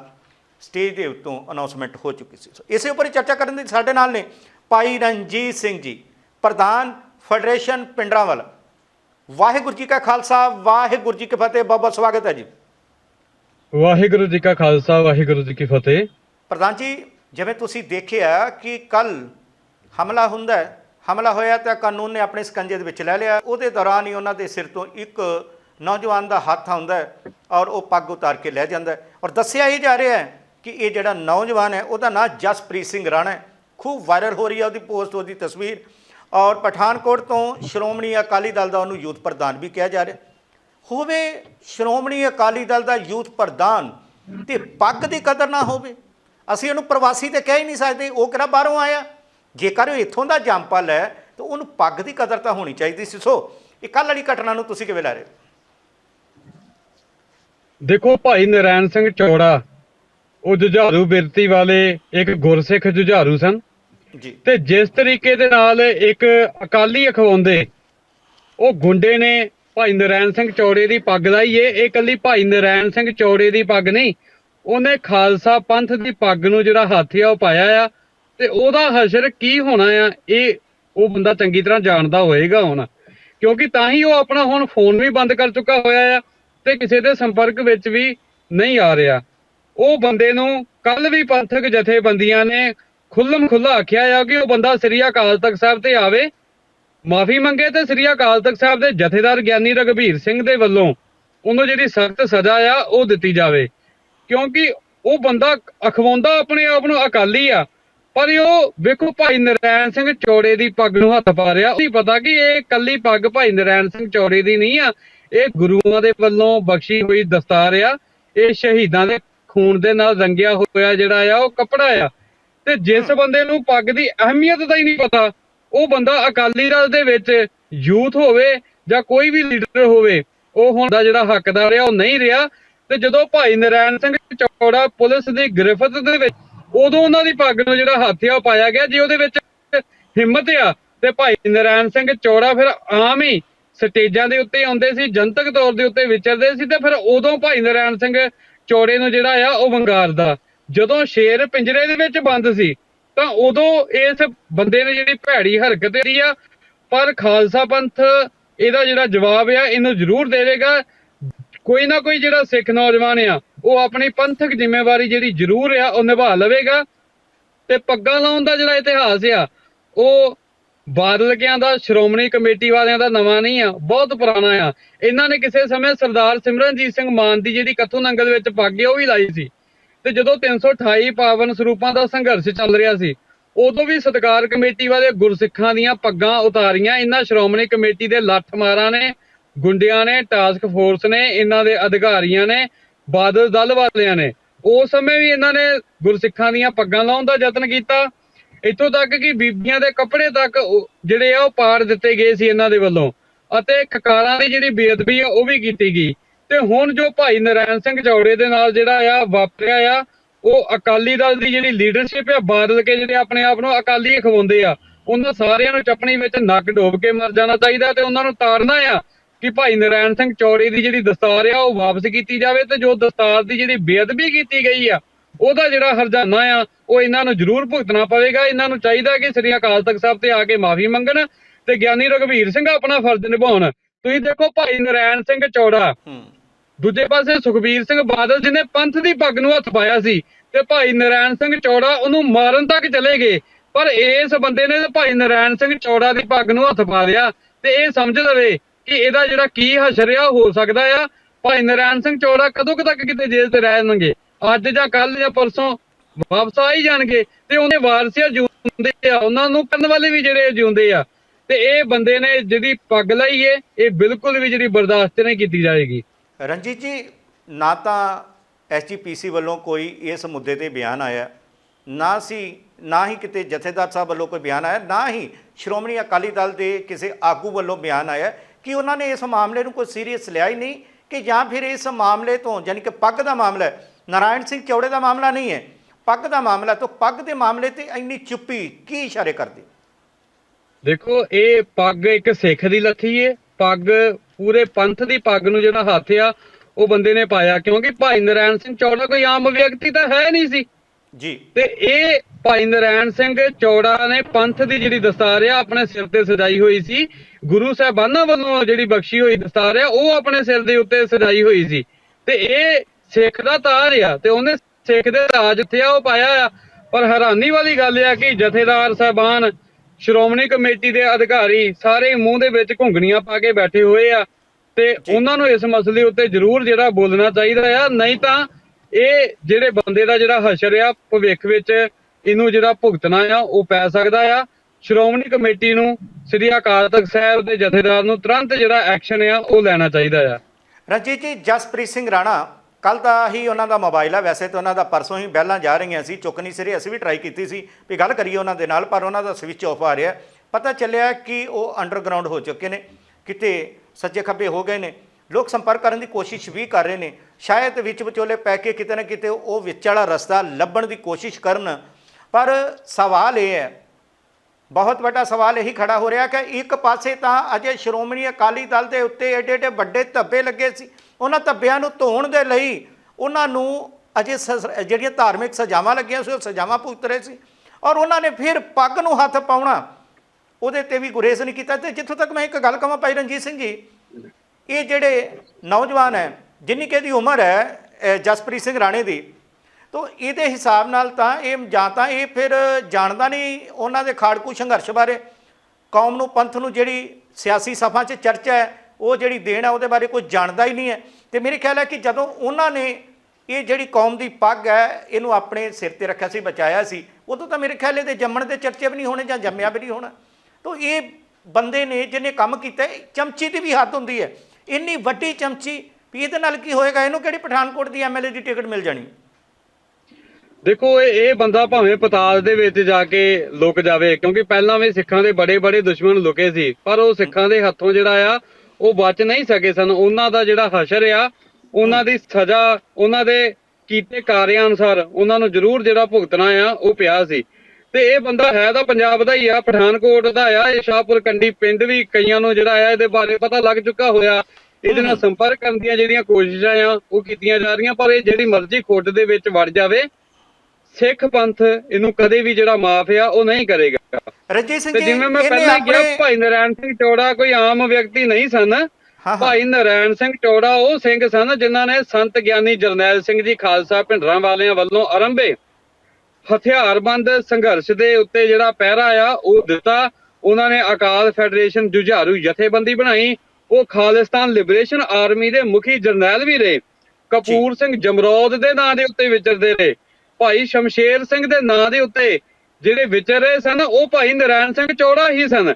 ਸਟੇਜ ਦੇ ਉੱਤੋਂ ਅਨਾਉਂਸਮੈਂਟ ਹੋ ਚੁੱਕੀ ਸੀ ਇਸੇ ਉੱਪਰ ਹੀ ਚਰਚਾ ਕਰਨ ਦੀ ਸਾਡੇ ਨਾਲ ਨੇ ਭਾਈ ਰਣਜੀਤ ਸਿੰਘ ਜੀ, ਪ੍ਰਧਾਨ ਫੈਡਰੇਸ਼ਨ ਪਿੰਡਰਾਂਵਾਲਾ। ਵਾਹਿਗੁਰੂ ਜੀ ਕਾ ਖਾਲਸਾ ਵਾਹਿਗੁਰੂ ਜੀ ਕੀ ਫਤਿਹ। ਬਹੁਤ ਸਵਾਗਤ ਹੈ ਜੀ। ਵਾਹਿਗੁਰੂ ਜੀ ਕਾ ਖਾਲਸਾ ਵਾਹਿਗੁਰੂ ਜੀ ਕੀ ਫਤਿਹ। ਪ੍ਰਧਾਨ ਜੀ ਜਿਵੇਂ ਤੁਸੀਂ ਦੇਖਿਆ ਕਿ ਕੱਲ ਹਮਲਾ ਹੁੰਦਾ ਹੈ ਹਮਲਾ ਹੋਇਆ ਤਾਂ ਕਾਨੂੰਨ ਨੇ ਆਪਣੇ ਸਕੰਜੇ ਦੇ ਵਿੱਚ ਲੈ ਲਿਆ। ਉਹਦੇ ਦੌਰਾਨ ਹੀ ਉਹਨਾਂ ਦੇ ਸਿਰ ਤੋਂ ਇੱਕ ਨੌਜਵਾਨ ਦਾ ਹੱਥ ਆਉਂਦਾ ਹੈ ਔਰ ਉਹ ਪੱਗ ਉਤਾਰ ਕੇ ਲੈ ਜਾਂਦਾ ਹੈ। ਔਰ ਦੱਸਿਆ ਇਹ ਜਾ ਰਿਹਾ ਹੈ ਕਿ ਇਹ ਜਿਹੜਾ ਨੌਜਵਾਨ ਹੈ ਉਹਦਾ ਨਾਂ ਜਸਪ੍ਰੀਤ ਸਿੰਘ ਰਾਣਾ ਹੈ। ਖੂਬ ਵਾਇਰਲ ਹੋ ਰਹੀ ਹੈ ਉਹਦੀ ਪੋਸਟ ਉਹਦੀ ਤਸਵੀਰ। ਔਰ ਪਠਾਨਕੋਟ ਤੋਂ ਸ਼੍ਰੋਮਣੀ ਅਕਾਲੀ ਦਲ ਦਾ ਉਹਨੂੰ ਯੂਥ ਪ੍ਰਧਾਨ ਵੀ ਕਿਹਾ ਜਾ ਰਿਹਾ। ਹੋਵੇ ਸ਼੍ਰੋਮਣੀ ਅਕਾਲੀ ਦਲ ਦਾ ਯੂਥ ਪ੍ਰਧਾਨ ਤੇ ਪੱਗ ਦੀ ਕਦਰ ਨਾ ਹੋਵੇ, ਅਸੀਂ ਉਹਨੂੰ ਪ੍ਰਵਾਸੀ ਤੇ ਕਹਿ ਹੀ ਨਹੀਂ ਸਕਦੇ, ਉਹ ਕਿਹੜਾ ਬਾਹਰੋਂ ਆਇਆ? ਜੇਕਰ ਉਹ ਇੱਥੋਂ ਦਾ ਜੰਪਲ ਹੈ, ਤਾਂ ਉਹਨੂੰ ਪੱਗ ਦੀ ਕਦਰ ਤਾਂ ਹੋਣੀ ਚਾਹੀਦੀ ਸੀ। ਸੋ, ਇਹ ਕੱਲ੍ਹ ਵਾਲੀ ਘਟਨਾ ਨੂੰ ਤੁਸੀਂ ਕਿਵੇਂ ਲੈ ਰਹੇ ਹੋ? ਦੇਖੋ ਭਾਈ ਨਰੈਣ ਸਿੰਘ ਚੌੜਾ, ਉਹ ਜੁਝਾਰੂ ਬਿਰਤੀ ਵਾਲੇ ਇੱਕ ਗੁਰਸਿੱਖ ਜੁਝਾਰੂ ਸਨ। ਤੇ ਜਿਸ ਤਰੀਕੇ ਦੇ ਨਾਲ ਇੱਕ ਅਕਾਲੀ ਅਖਵਾਉਂਦੇ, ਉਹ ਗੁੰਡੇ ਨੇ ਭਾਈ ਨਰੈਣ ਸਿੰਘ ਚੌੜੇ ਦੀ ਪੱਗ ਲਾਈ ਏ, ਇਹ ਕੱਲੀ ਭਾਈ ਨਰੈਣ ਸਿੰਘ ਚੌੜੇ ਦੀ ਪੱਗ ਨਹੀਂ, ਉਹਨੇ ਖਾਲਸਾ ਪੰਥ ਦੀ ਪੱਗ ਨੂੰ ਜਿਹੜਾ ਹੱਥ ਆ ਉਹ ਪਾਇਆ ਆ, ਤੇ ਉਹਦਾ ਹਸ਼ਰ ਕੀ ਹੋਣਾ ਆ, ਇਹ ਉਹ ਬੰਦਾ ਚੰਗੀ ਤਰ੍ਹਾਂ ਜਾਣਦਾ ਹੋਏਗਾ ਹੁਣ, ਕਿਉਂਕਿ ਤਾਂ ਹੀ ਉਹ ਆਪਣਾ ਹੁਣ ਫੋਨ ਵੀ ਬੰਦ ਕਰ ਚੁੱਕਾ ਹੋਇਆ ਆ, ਤੇ ਕਿਸੇ ਦੇ ਸੰਪਰਕ ਵਿੱਚ ਵੀ ਨਹੀਂ ਆ ਰਿਹਾ। ਉਹ ਬੰਦੇ ਨੂੰ ਕੱਲ ਵੀ ਪੰਥਕ ਜਥੇਬੰਦੀਆਂ ਨੇ ਖੁੱਲਮ ਖੁੱਲਾ ਆਖਿਆ ਆ ਕਿ ਉਹ ਬੰਦਾ ਸ੍ਰੀ ਅਕਾਲ ਤਖਤ ਸਾਹਿਬ ਤੇ ਆਵੇ। ਮਾਫੀ ਮੰਗੇ ਤੇ ਸ੍ਰੀ ਅਕਾਲ ਤਖਤ ਸਾਹਿਬ ਦੇ ਜਥੇਦਾਰ ਗਿਆਨੀ ਰਗਵੀਰ ਸਿੰਘ ਦੇ ਵੱਲੋਂ ਉਹਨੂੰ ਜਿਹੜੀ ਸਖਤ ਸਜ਼ਾ ਆ, ਉਹ ਦਿੱਤੀ ਜਾਵੇ। ਕਿਉਂਕਿ ਉਹ ਬੰਦਾ ਅਖਵਾਉਂਦਾ ਆਪਣੇ ਆਪ ਨੂੰ ਅਕਾਲੀ ਆ, ਪਰ ਉਹ ਵੇਖੋ ਭਾਈ ਨਰੈਣ ਸਿੰਘ ਚੌੜੇ ਦੀ ਪੱਗ ਨੂੰ ਹੱਥ ਪਾ ਰਿਹਾ। ਨਹੀਂ ਪਤਾ ਕਿ ਇਹ ਕੱਲੀ ਪੱਗ ਭਾਈ ਨਰੈਣ ਸਿੰਘ ਚੌੜੇ ਦੀ ਨਹੀਂ ਆ। ਇਹ ਗੁਰੂਆਂ ਦੇ ਵੱਲੋਂ ਬਖਸ਼ੀ ਹੋਈ ਦਸਤਾਰ ਆ। ਇਹ ਸ਼ਹੀਦਾਂ ਦੇ ਖੂਨ ਦੇ ਨਾਲ ਰੰਗਿਆ ਹੋਇਆ ਜਿਹੜਾ ਆ, ਉਹ ਕੱਪੜਾ ਆ। ਤੇ ਜਿਸ ਬੰਦੇ ਨੂੰ ਪੱਗ ਦੀ ਅਹਿਮੀਅਤ ਦਾ ਹੀ ਨਹੀਂ ਪਤਾ ਉਹ ਬੰਦਾ ਅਕਾਲੀ ਦਲ ਦੇ ਵਿੱਚ ਯੂਥ ਹੋਵੇ ਜਾਂ ਕੋਈ ਵੀ ਲੀਡਰ ਹੋਵੇ ਉਹ ਹੁਣ ਦਾ ਜਿਹੜਾ ਹੱਕਦਾਰ ਆ ਉਹ ਨਹੀਂ ਰਿਹਾ। ਤੇ ਜਦੋਂ ਭਾਈ ਨਰੈਣ ਸਿੰਘ ਚੌੜਾ ਪੁਲਿਸ ਦੀ ਗ੍ਰਿਫਤ ਦੇ ਵਿੱਚ ਉਦੋਂ ਉਹਨਾਂ ਦੀ ਪੱਗ ਨੂੰ ਜਿਹੜਾ ਹੱਥ ਆ ਪਾਇਆ ਗਿਆ ਜੇ ਉਹਦੇ ਵਿੱਚ ਹਿੰਮਤ ਆ ਤੇ ਭਾਈ ਨਰੈਣ ਸਿੰਘ ਚੌੜਾ ਫਿਰ ਆਮ ਹੀ ਸਟੇਜਾਂ ਦੇ ਉੱਤੇ ਆਉਂਦੇ ਸੀ ਜਨਤਕ ਤੌਰ ਦੇ ਉੱਤੇ ਵਿਚਰਦੇ ਸੀ ਤੇ ਫਿਰ ਉਦੋਂ ਭਾਈ ਨਰੈਣ ਸਿੰਘ ਚੌੜੇ ਨੂੰ ਜਿਹੜਾ ਆ ਉਹ ਵੰਗਾਰਦਾ। ਜਦੋਂ ਸ਼ੇਰ ਪਿੰਜਰੇ ਦੇ ਵਿੱਚ ਬੰਦ ਸੀ, ਤਾਂ ਉਦੋਂ ਇਸ ਬੰਦੇ ਨੇ ਜਿਹੜੀ ਭੈੜੀ ਹਰਕਤ ਜਿਹੜੀ ਆ, ਪਰ ਖਾਲਸਾ ਪੰਥ ਇਹਦਾ ਜਿਹੜਾ ਜਵਾਬ ਆ, ਇਹਨੂੰ ਜ਼ਰੂਰ ਦੇਵੇਗਾ। ਕੋਈ ਨਾ ਕੋਈ ਜਿਹੜਾ ਸਿੱਖ ਨੌਜਵਾਨ ਆ, ਉਹ ਆਪਣੀ ਪੰਥਕ ਜ਼ਿੰਮੇਵਾਰੀ ਜਿਹੜੀ ਜ਼ਰੂਰ ਆ, ਉਹ ਨਿਭਾ ਲਵੇਗਾ। ਤੇ ਪੱਗਾਂ ਲਾਉਣ ਦਾ ਜਿਹੜਾ ਇਤਿਹਾਸ ਆ, ਉਹ ਬਾਦਲਕਿਆਂ ਦਾ, ਸ਼੍ਰੋਮਣੀ ਕਮੇਟੀ ਵਾਲਿਆਂ ਦਾ ਨਵਾਂ ਨਹੀਂ ਆ, ਬਹੁਤ ਪੁਰਾਣਾ ਆ। ਇਹਨਾਂ ਨੇ ਕਿਸੇ ਸਮੇਂ ਸਰਦਾਰ ਸਿਮਰਨਜੀਤ ਸਿੰਘ ਮਾਨ ਦੀ ਜਿਹੜੀ ਕੱਥੂ ਨੰਗਲ ਵਿੱਚ ਪੱਗ ਹੈ ਉਹ ਵੀ ਲਾਈ ਸੀ। ਤੇ ਜਦੋਂ 328 ਪਾਵਨ ਸਰੂਪਾਂ ਦਾ ਸੰਘਰਸ਼ ਚੱਲ ਰਿਹਾ ਸੀ, ਉਦੋਂ ਵੀ ਸਤਕਾਰ ਕਮੇਟੀ ਵਾਲੇ ਗੁਰਸਿੱਖਾਂ ਦੀਆਂ ਪੱਗਾਂ ਉਤਾਰੀਆਂ। ਇਹਨਾਂ ਸ਼੍ਰੋਮਣੀ ਕਮੇਟੀ ਦੇ ਲੱਠ ਮਾਰਾਂ ਨੇ, ਗੁੰਡਿਆਂ ਨੇ ਟਾਸਕ ਫੋਰਸ ਨੇ ਇਹਨਾਂ ਦੇ ਅਧਿਕਾਰੀਆਂ ਨੇ, ਬਾਦਲ ਦਲ ਵਾਲਿਆਂ ਨੇ। ਉਸ ਸਮੇਂ ਵੀ ਇਹਨਾਂ ਨੇ ਗੁਰਸਿੱਖਾਂ ਦੀਆਂ ਪੱਗਾਂ ਲਾਉਣ ਦਾ ਯਤਨ ਕੀਤਾ। ਇੱਥੋਂ ਤੱਕ ਕਿ ਬੀਬੀਆਂ ਦੇ ਕੱਪੜੇ ਤੱਕ ਜਿਹੜੇ ਆ ਉਹ ਪਾੜ ਦਿੱਤੇ ਗਏ ਸੀ ਇਹਨਾਂ ਦੇ ਵੱਲੋਂ। ਅਤੇ ਖਕਾਰਾਂ ਦੀ ਜਿਹੜੀ ਬੇਅਦਬੀ ਆ ਉਹ ਵੀ ਕੀਤੀ ਗਈ। ਤੇ ਹੁਣ ਜੋ ਭਾਈ ਨਰੈਣ ਸਿੰਘ ਚੌੜੇ ਦੇ ਨਾਲ ਜਿਹੜਾ ਆ ਵਾਪਰਿਆ ਆ, ਉਹ ਅਕਾਲੀ ਦਲ ਦੀ ਜਿਹੜੀ ਲੀਡਰਸ਼ਿਪ ਆ, ਬਾਦਲ ਕੇ ਜਿਹੜੇ ਆਪਣੇ ਆਪ ਨੂੰ ਅਕਾਲੀ ਖਵਾਉਂਦੇ ਆ, ਉਹਨਾਂ ਸਾਰਿਆਂ ਨੂੰ ਚਪਣੀ ਵਿੱਚ ਨੱਕ ਡੋਬ ਕੇ ਮਰ ਜਾਣਾ ਚਾਹੀਦਾ ਤੇ ਉਹਨਾਂ ਨੂੰ ਤਾੜਨਾ ਆ ਕਿ ਭਾਈ ਨਰੈਣ ਸਿੰਘ ਚੌੜੇ ਦੀ ਜਿਹੜੀ ਦਸਤਾਰ ਆ, ਉਹ ਵਾਪਸ ਕੀਤੀ ਜਾਵੇ ਤੇ ਜੋ ਦਸਤਾਰ ਦੀ ਜਿਹੜੀ ਬੇਅਦਬੀ ਕੀਤੀ ਗਈ ਆ, ਉਹਦਾ ਜਿਹੜਾ ਹਰਜਾਨਾ ਆ, ਉਹ ਇਹਨਾਂ ਨੂੰ ਜ਼ਰੂਰ ਭੁਗਤਣਾ ਪਵੇਗਾ। ਇਹਨਾਂ ਨੂੰ ਚਾਹੀਦਾ ਕਿ ਸ੍ਰੀ ਅਕਾਲ ਤਖਤ ਸਾਹਿਬ ਤੇ ਆ ਕੇ ਮਾਫੀ ਮੰਗਣ ਤੇ ਗਿਆਨੀ ਰਘਵੀਰ ਸਿੰਘ ਆਪਣਾ ਫਰਜ਼ ਨਿਭਾਉਣ। ਤੁਸੀਂ ਦੇਖੋ ਭਾਈ ਨਰੈਣ ਸਿੰਘ ਚੌੜਾ ਦੂਜੇ ਪਾਸੇ ਸੁਖਬੀਰ ਸਿੰਘ ਬਾਦਲ ਜਿਹਨੇ ਪੰਥ ਦੀ ਪੱਗ ਨੂੰ ਹੱਥ ਪਾਇਆ ਸੀ ਤੇ ਭਾਈ ਨਰੈਣ ਸਿੰਘ ਚੌੜਾ ਉਹਨੂੰ ਮਾਰਨ ਤੱਕ ਚਲੇ ਗਏ, ਪਰ ਇਸ ਬੰਦੇ ਨੇ ਭਾਈ ਨਰੈਣ ਸਿੰਘ ਚੌੜਾ ਦੀ ਪੱਗ ਨੂੰ ਹੱਥ ਪਾ ਲਿਆ ਤੇ ਇਹ ਸਮਝ ਲਵੇ ਕਿ ਇਹਦਾ ਜਿਹੜਾ ਕੀ ਹਸ਼ਰਿਆ ਹੋ ਸਕਦਾ ਆ। ਭਾਈ ਨਰੈਣ ਸਿੰਘ ਚੌੜਾ ਕਦੋਂ ਤੱਕ ਕਿਤੇ ਜੇਲ੍ਹ ਤੇ ਰਹਿਣਗੇ? ਅੱਜ ਜਾਂ ਕੱਲ ਜਾਂ ਪਰਸੋਂ ਵਾਪਸ ਆ ਹੀ ਜਾਣਗੇ ਤੇ ਉਹਦੇ ਵਾਰਸਿਆ ਜਿਉਂਦੇ ਆ, ਉਹਨਾਂ ਨੂੰ ਕਰਨ ਵਾਲੇ ਵੀ ਜਿਹੜੇ ਜਿਉਂਦੇ ਆ। ਤੇ ਇਹ ਬੰਦੇ ਨੇ ਜਿਹੜੀ ਪੱਗ ਲਾਈ ਏ, ਇਹ ਬਿਲਕੁਲ ਵੀ ਜਿਹੜੀ ਬਰਦਾਸ਼ਤ ਨਹੀਂ ਕੀਤੀ ਜਾਏਗੀ। ਰਣਜੀਤ ਜੀ, ਨਾ ਤਾਂ ਐਸਜੀਪੀਸੀ ਵੱਲੋਂ ਕੋਈ ਇਸ ਮੁੱਦੇ ਤੇ ਬਿਆਨ ਆਇਆ, ਨਾ ਸੀ, ਨਾ ਹੀ ਕਿਤੇ ਜਥੇਦਾਰ ਸਾਹਿਬ ਵੱਲੋਂ ਕੋਈ ਬਿਆਨ ਆਇਆ, ਨਾ ਹੀ ਸ਼੍ਰੋਮਣੀ ਅਕਾਲੀ ਦਲ ਦੇ ਕਿਸੇ ਆਗੂ ਵੱਲੋਂ ਬਿਆਨ ਆਇਆ ਕਿ ਉਹਨਾਂ ਨੇ ਇਸ ਮਾਮਲੇ ਨੂੰ ਕੋਈ ਸੀਰੀਅਸ ਲਿਆ ਹੀ ਨਹੀਂ ਕਿ ਜਾਂ ਫਿਰ ਇਸ ਮਾਮਲੇ ਤੋਂ ਯਾਨੀ ਕਿ ਪੱਗ ਦਾ ਮਾਮਲਾ ਹੈ, ਨਾਰਾਇਣ ਸਿੰਘ ਚੌੜੇ ਦਾ ਮਾਮਲਾ ਨਹੀਂ ਹੈ, ਪੱਗ ਦਾ ਮਾਮਲਾ ਤੋਂ ਪੱਗ ਦੇ ਮਾਮਲੇ ਤੇ ਇੰਨੀ ਚੁੱਪੀ ਕੀ ਇਸ਼ਾਰੇ ਕਰਦੀ? ਦੇਖੋ, ਇਹ ਪੱਗ ਇੱਕ ਸਿੱਖ ਦੀ ਲੱਥੀ ਏ, ਪੱਗ ਪੂਰੇ ਪੰਥ ਦੀ ਪੱਗ ਨੂੰ ਜਿਹੜਾ ਹੱਥ ਆ ਉਹ ਬੰਦੇ ਨੇ ਪਾਇਆ। ਕਿਉਂਕਿ ਭਾਈ ਨਰੈਣ ਸਿੰਘ ਚੌੜਾ ਕੋਈ ਆਮ ਵਿਅਕਤੀ ਤਾਂ ਹੈ ਨਹੀਂ ਸੀ। ਜੀ। ਤੇ ਇਹ ਭਾਈ ਨਰੈਣ ਸਿੰਘ ਚੌੜਾ ਨੇ ਪੰਥ ਦੀ ਜਿਹੜੀ ਦਸਤਾਰ ਆ ਆਪਣੇ ਸਿਰ ਤੇ ਸਜਾਈ ਹੋਈ ਸੀ। ਗੁਰੂ ਸਾਹਿਬਾਨਾਂ ਵੱਲੋਂ ਜਿਹੜੀ ਬਖਸ਼ੀ ਹੋਈ ਦਸਤਾਰ ਆ ਉਹ ਆਪਣੇ ਸਿਰ ਦੇ ਉੱਤੇ ਸਜਾਈ ਹੋਈ ਸੀ। ਤੇ ਇਹ ਸਿੱਖ ਦਾ ਤਾਜ ਆ ਤੇ ਉਹਨੇ ਸਿੱਖ ਦੇ ਤਾਜ ਉੱਤੇ ਆ ਉਹ ਪਾਇਆ ਆ। ਪਰ ਹੈਰਾਨੀ ਵਾਲੀ ਗੱਲ ਆ ਕਿ ਜਥੇਦਾਰ ਸਾਹਿਬਾਨ ਸ਼੍ਰੋਮਣੀ ਕਮੇਟੀ ਦੇ ਅਧਿਕਾਰੀ ਸਾਰੇ ਮੂੰਹ ਦੇ ਵਿੱਚ ਘੁੰਗਣੀਆਂ ਪਾ ਕੇ ਬੈਠੇ ਹੋਏ ਆ ਤੇ ਉਹਨਾਂ ਨੂੰ ਇਸ ਮਸਲੇ ਉੱਤੇ ਜ਼ਰੂਰ ਜਿਹੜਾ ਬੋਲਣਾ ਚਾਹੀਦਾ ਆ ਨਹੀਂ ਤਾਂ ਇਹ ਜਿਹੜੇ ਬੰਦੇ ਦਾ ਜਿਹੜਾ ਹਸ਼ਰ ਆ ਭਵਿੱਖ ਵਿੱਚ ਇਹਨੂੰ ਜਿਹੜਾ ਭੁਗਤਣਾ ਆ ਉਹ ਪੈ ਸਕਦਾ ਆ। ਸ਼੍ਰੋਮਣੀ ਕਮੇਟੀ ਨੂੰ ਸ੍ਰੀ ਅਕਾਲ ਤਖਤ ਸਾਹਿਬ ਦੇ ਜਥੇਦਾਰ ਨੂੰ ਤੁਰੰਤ ਜਿਹੜਾ ਐਕਸ਼ਨ ਆ ਉਹ ਲੈਣਾ ਚਾਹੀਦਾ ਆ। ਰਣਜੀਤ ਜੀ ਜਸਪ੍ਰੀਤ ਸਿੰਘ ਰਾਣਾ ਕੱਲ ਤਾਂ ਹੀ ਉਹਨਾਂ ਦਾ ਮੋਬਾਈਲ ਆ, ਵੈਸੇ ਤਾਂ ਉਹਨਾਂ ਦਾ ਪਰਸੋਂ ਹੀ ਬੈਲਾਂ ਜਾ ਰਹੀਆਂ ਸੀ, ਚੁੱਕ ਨਹੀਂ ਸਿਰੇ ਅਸੀਂ ਵੀ ਟਰਾਈ ਕੀਤੀ ਸੀ ਵੀ ਗੱਲ ਕਰੀਏ ਉਹਨਾਂ ਦੇ ਨਾਲ, ਪਰ ਉਹਨਾਂ ਦਾ ਸਵਿਚ ਆਫ ਆ ਰਿਹਾ। ਪਤਾ ਚੱਲਿਆ ਕਿ ਉਹ ਅੰਡਰਗਰਾਉਂਡ ਹੋ ਚੁੱਕੇ ਨੇ, ਕਿਤੇ ਸੱਜੇ ਖੱਬੇ ਹੋ ਗਏ ਨੇ। ਲੋਕ ਸੰਪਰਕ ਕਰਨ ਦੀ ਕੋਸ਼ਿਸ਼ ਵੀ ਕਰ ਰਹੇ ਨੇ। ਸ਼ਾਇਦ ਵਿੱਚ ਵਿਚੋਲੇ ਪੈ ਕੇ ਕਿਤੇ ਨਾ ਕਿਤੇ ਉਹ ਵਿੱਚ ਵਾਲਾ ਰਸਤਾ ਲੱਭਣ ਦੀ ਕੋਸ਼ਿਸ਼ ਕਰਨ। ਪਰ ਸਵਾਲ ਇਹ ਹੈ, ਬਹੁਤ ਵੱਡਾ ਸਵਾਲ ਇਹੀ ਖੜਾ ਹੋ ਰਿਹਾ ਕਿ ਇੱਕ ਪਾਸੇ ਤਾਂ ਅਜੇ ਸ਼੍ਰੋਮਣੀ ਅਕਾਲੀ ਦਲ ਦੇ ਉੱਤੇ ਏਡੇ ਏਡੇ ਵੱਡੇ ਧੱਬੇ ਲੱਗੇ ਸੀ ਉਹਨਾਂ ਧੱਬਿਆਂ ਨੂੰ ਧੋਣ ਦੇ ਲਈ ਉਹਨਾਂ ਨੂੰ ਅਜੇ ਸਜ਼- ਜਿਹੜੀਆਂ ਧਾਰਮਿਕ ਸਜ਼ਾਵਾਂ ਲੱਗੀਆਂ ਸੀ, ਉਹ ਸਜ਼ਾਵਾਂ ਭੁਗਤ ਰਹੇ ਸੀ। ਔਰ ਉਹਨਾਂ ਨੇ ਫਿਰ ਪੱਗ ਨੂੰ ਹੱਥ ਪਾਉਣਾ, ਉਹਦੇ ਤੇ ਵੀ ਗੁਰੇਜ਼ ਨਹੀਂ ਕੀਤਾ। ਤੇ ਜਿੱਥੋਂ ਤੱਕ ਮੈਂ ਇੱਕ ਗੱਲ ਕਹਾਂ ਭਾਈ ਰਣਜੀਤ ਸਿੰਘ ਜੀ, ਇਹ ਜਿਹੜੇ ਨੌਜਵਾਨ ਹੈ, ਜਿੰਨੀ ਕਿ ਇਹਦੀ ਉਮਰ ਹੈ ਜਸਪ੍ਰੀਤ ਸਿੰਘ ਰਾਣੇ ਦੀ, ਤੋ ਇਹਦੇ ਹਿਸਾਬ ਨਾਲ ਤਾਂ ਇਹ ਜਾਂ ਤਾਂ ਇਹ ਫਿਰ ਜਾਣਦਾ ਨਹੀਂ ਉਹਨਾਂ ਦੇ ਖਾੜਕੂ ਸੰਘਰਸ਼ ਬਾਰੇ। ਕੌਮ ਨੂੰ, ਪੰਥ ਨੂੰ ਜਿਹੜੀ ਸਿਆਸੀ ਸਭਾ 'ਚ ਚਰਚਾ ਹੈ ਉਹ ਜਿਹੜੀ ਦੇਣ ਆ ਉਹਦੇ ਬਾਰੇ ਕੋਈ ਜਾਣਦਾ ਹੀ ਨਹੀਂ ਹੈ। ਤੇ ਮੇਰੇ ਖਿਆਲ ਹੈ ਕਿ ਜਦੋਂ ਉਹਨਾਂ ਨੇ ਇਹ ਜਿਹੜੀ ਕੌਮ ਦੀ ਪੱਗ ਹੈ, ਇਹਨੂੰ ਆਪਣੇ ਸਿਰ ਤੇ ਰੱਖਿਆ ਸੀ, ਬਚਾਇਆ ਸੀ, ਉਦੋਂ ਤਾਂ ਮੇਰੇ ਖਿਆਲ ਇਹਦੇ ਜੰਮਣ ਦੇ ਚਰਚੇ ਵੀ ਨਹੀਂ ਹੋਣੇ ਜਾਂ ਜੰਮਿਆ ਵੀ ਨਹੀਂ ਹੋਣਾ। ਤੋ ਇਹ ਬੰਦੇ ਨੇ ਜਿਹਨੇ ਕੰਮ ਕੀਤਾ ਚਮਚੀ ਦੀ ਵੀ ਹੱਦ ਹੁੰਦੀ ਹੈ। ਇੰਨੀ ਵੱਡੀ ਚਮਚੀ, ਵੀ ਇਹਦੇ ਨਾਲ ਕੀ ਹੋਏਗਾ? ਇਹਨੂੰ ਕਿਹੜੀ ਪਠਾਨਕੋਟ ਦੀ ਐਮਐਲਏ ਦੀ ਟਿਕਟ ਮਿਲ ਜਾਣੀ? ਦੇਖੋ, ਇਹ ਇਹ ਬੰਦਾ ਭਾਵੇਂ ਪਤਾਲ ਦੇ ਵਿੱਚ ਜਾ ਕੇ ਲੁਕ ਜਾਵੇ, ਕਿਉਂਕਿ ਪਹਿਲਾਂ ਵੀ ਸਿੱਖਾਂ ਦੇ ਬੜੇ ਬੜੇ ਦੁਸ਼ਮਣ ਲੁਕੇ ਸੀ, ਪਰ ਉਹ ਸਿੱਖਾਂ ਦੇ ਹੱਥੋਂ ਜਿਹੜਾ ਆ ਉਹ ਬਚ ਨਹੀਂ ਸਕੇ ਸਨ। ਉਹਨਾਂ ਦਾ ਜਿਹੜਾ ਹਸ਼ਰ ਆ ਉਹਨਾਂ ਦੀ ਸਜ਼ਾ ਉਹਨਾਂ ਦੇ ਕੀਤੇ ਕਾਰਿਆਂ ਅਨੁਸਾਰ ਉਹਨਾਂ ਨੂੰ ਜ਼ਰੂਰ ਜਿਹੜਾ ਭੁਗਤਣਾ ਆ ਉਹ ਪਿਆ ਸੀ। ਤੇ ਇਹ ਬੰਦਾ ਹੈ ਤਾਂ ਪੰਜਾਬ ਦਾ ਹੀ ਆ ਪਠਾਨਕੋਟ ਦਾ ਆ ਇਹ ਸ਼ਾਹਪੁਰ ਕੰਡੀ ਪਿੰਡ ਵੀ ਕਈਆਂ ਨੂੰ ਜਿਹੜਾ ਆ ਇਹਦੇ ਬਾਰੇ ਪਤਾ ਲੱਗ ਚੁੱਕਾ ਹੋਇਆ। ਇਹਦੇ ਨਾਲ ਸੰਪਰਕ ਕਰਨ ਦੀਆਂ ਜਿਹੜੀਆਂ ਕੋਸ਼ਿਸ਼ਾਂ ਆ ਉਹ ਕੀਤੀਆਂ ਜਾ ਰਹੀਆਂ ਪਰ ਇਹ ਜਿਹੜੀ ਮਰਜ਼ੀ ਖੁੱਡ ਦੇ ਵਿੱਚ ਵੜ ਜਾਵੇ ਸਿੱਖ ਪੰਥ ਇਹਨੂੰ ਕਦੇ ਵੀ ਜਿਹੜਾ ਮਾਫ ਆ ਉਹ ਨਹੀਂ ਕਰੇਗਾ। ਰਣਜੀਤ ਸਿੰਘ ਜੀ ਜਿਵੇਂ ਮੈਂ ਪਹਿਲਾਂ ਕਿਹਾ ਭਾਈ ਨਰੈਣ ਸਿੰਘ ਚੌੜਾ ਕੋਈ ਆਮ ਵਿਅਕਤੀ ਨਹੀਂ ਸਨ। ਭਾਈ ਨਰੈਣ ਸਿੰਘ ਚੌੜਾ ਉਹ ਸਿੰਘ ਸਨ ਜਿਨ੍ਹਾਂ ਨੇ ਸੰਤ ਗਿਆਨੀ ਜਰਨੈਲ ਸਿੰਘ ਜੀ ਖਾਲਸਾ ਭਿੰਡਰਾਂ ਵਾਲਿਆਂ ਵੱਲੋਂ ਆਰੰਭੇ। ਹਥਿਆਰਬੰਦ ਸੰਘਰਸ਼ ਦੇ ਉੱਤੇ ਜਿਹੜਾ ਪਹਿਰਾ ਆ ਉਹ ਦਿੱਤਾ। ਉਹਨਾਂ ਨੇ ਅਕਾਲ ਫੈਡਰੇਸ਼ਨ ਜੁਝਾਰੂ ਜਥੇਬੰਦੀ ਬਣਾਈ। ਉਹ ਖਾਲਿਸਤਾਨ ਲਿਬਰੇਸ਼ਨ ਆਰਮੀ ਦੇ ਮੁਖੀ ਜਰਨੈਲ ਵੀ ਰਹੇ। ਕਪੂਰ ਸਿੰਘ ਜਮਰੌਦ ਦੇ ਨਾਂ ਦੇ ਉੱਤੇ ਵਿਚਰਦੇ ਰਹੇ। ਭਾਈ ਸ਼ਮਸ਼ੇਰ ਸਿੰਘ ਦੇ ਨਾਂ ਦੇ ਉੱਤੇ ਜਿਹੜੇ ਵਿਚਰ ਰਹੇ ਸਨ, ਉਹ ਭਾਈ ਨਰਾਇਣ ਸਿੰਘ ਚੌੜਾ ਹੀ ਸਨ।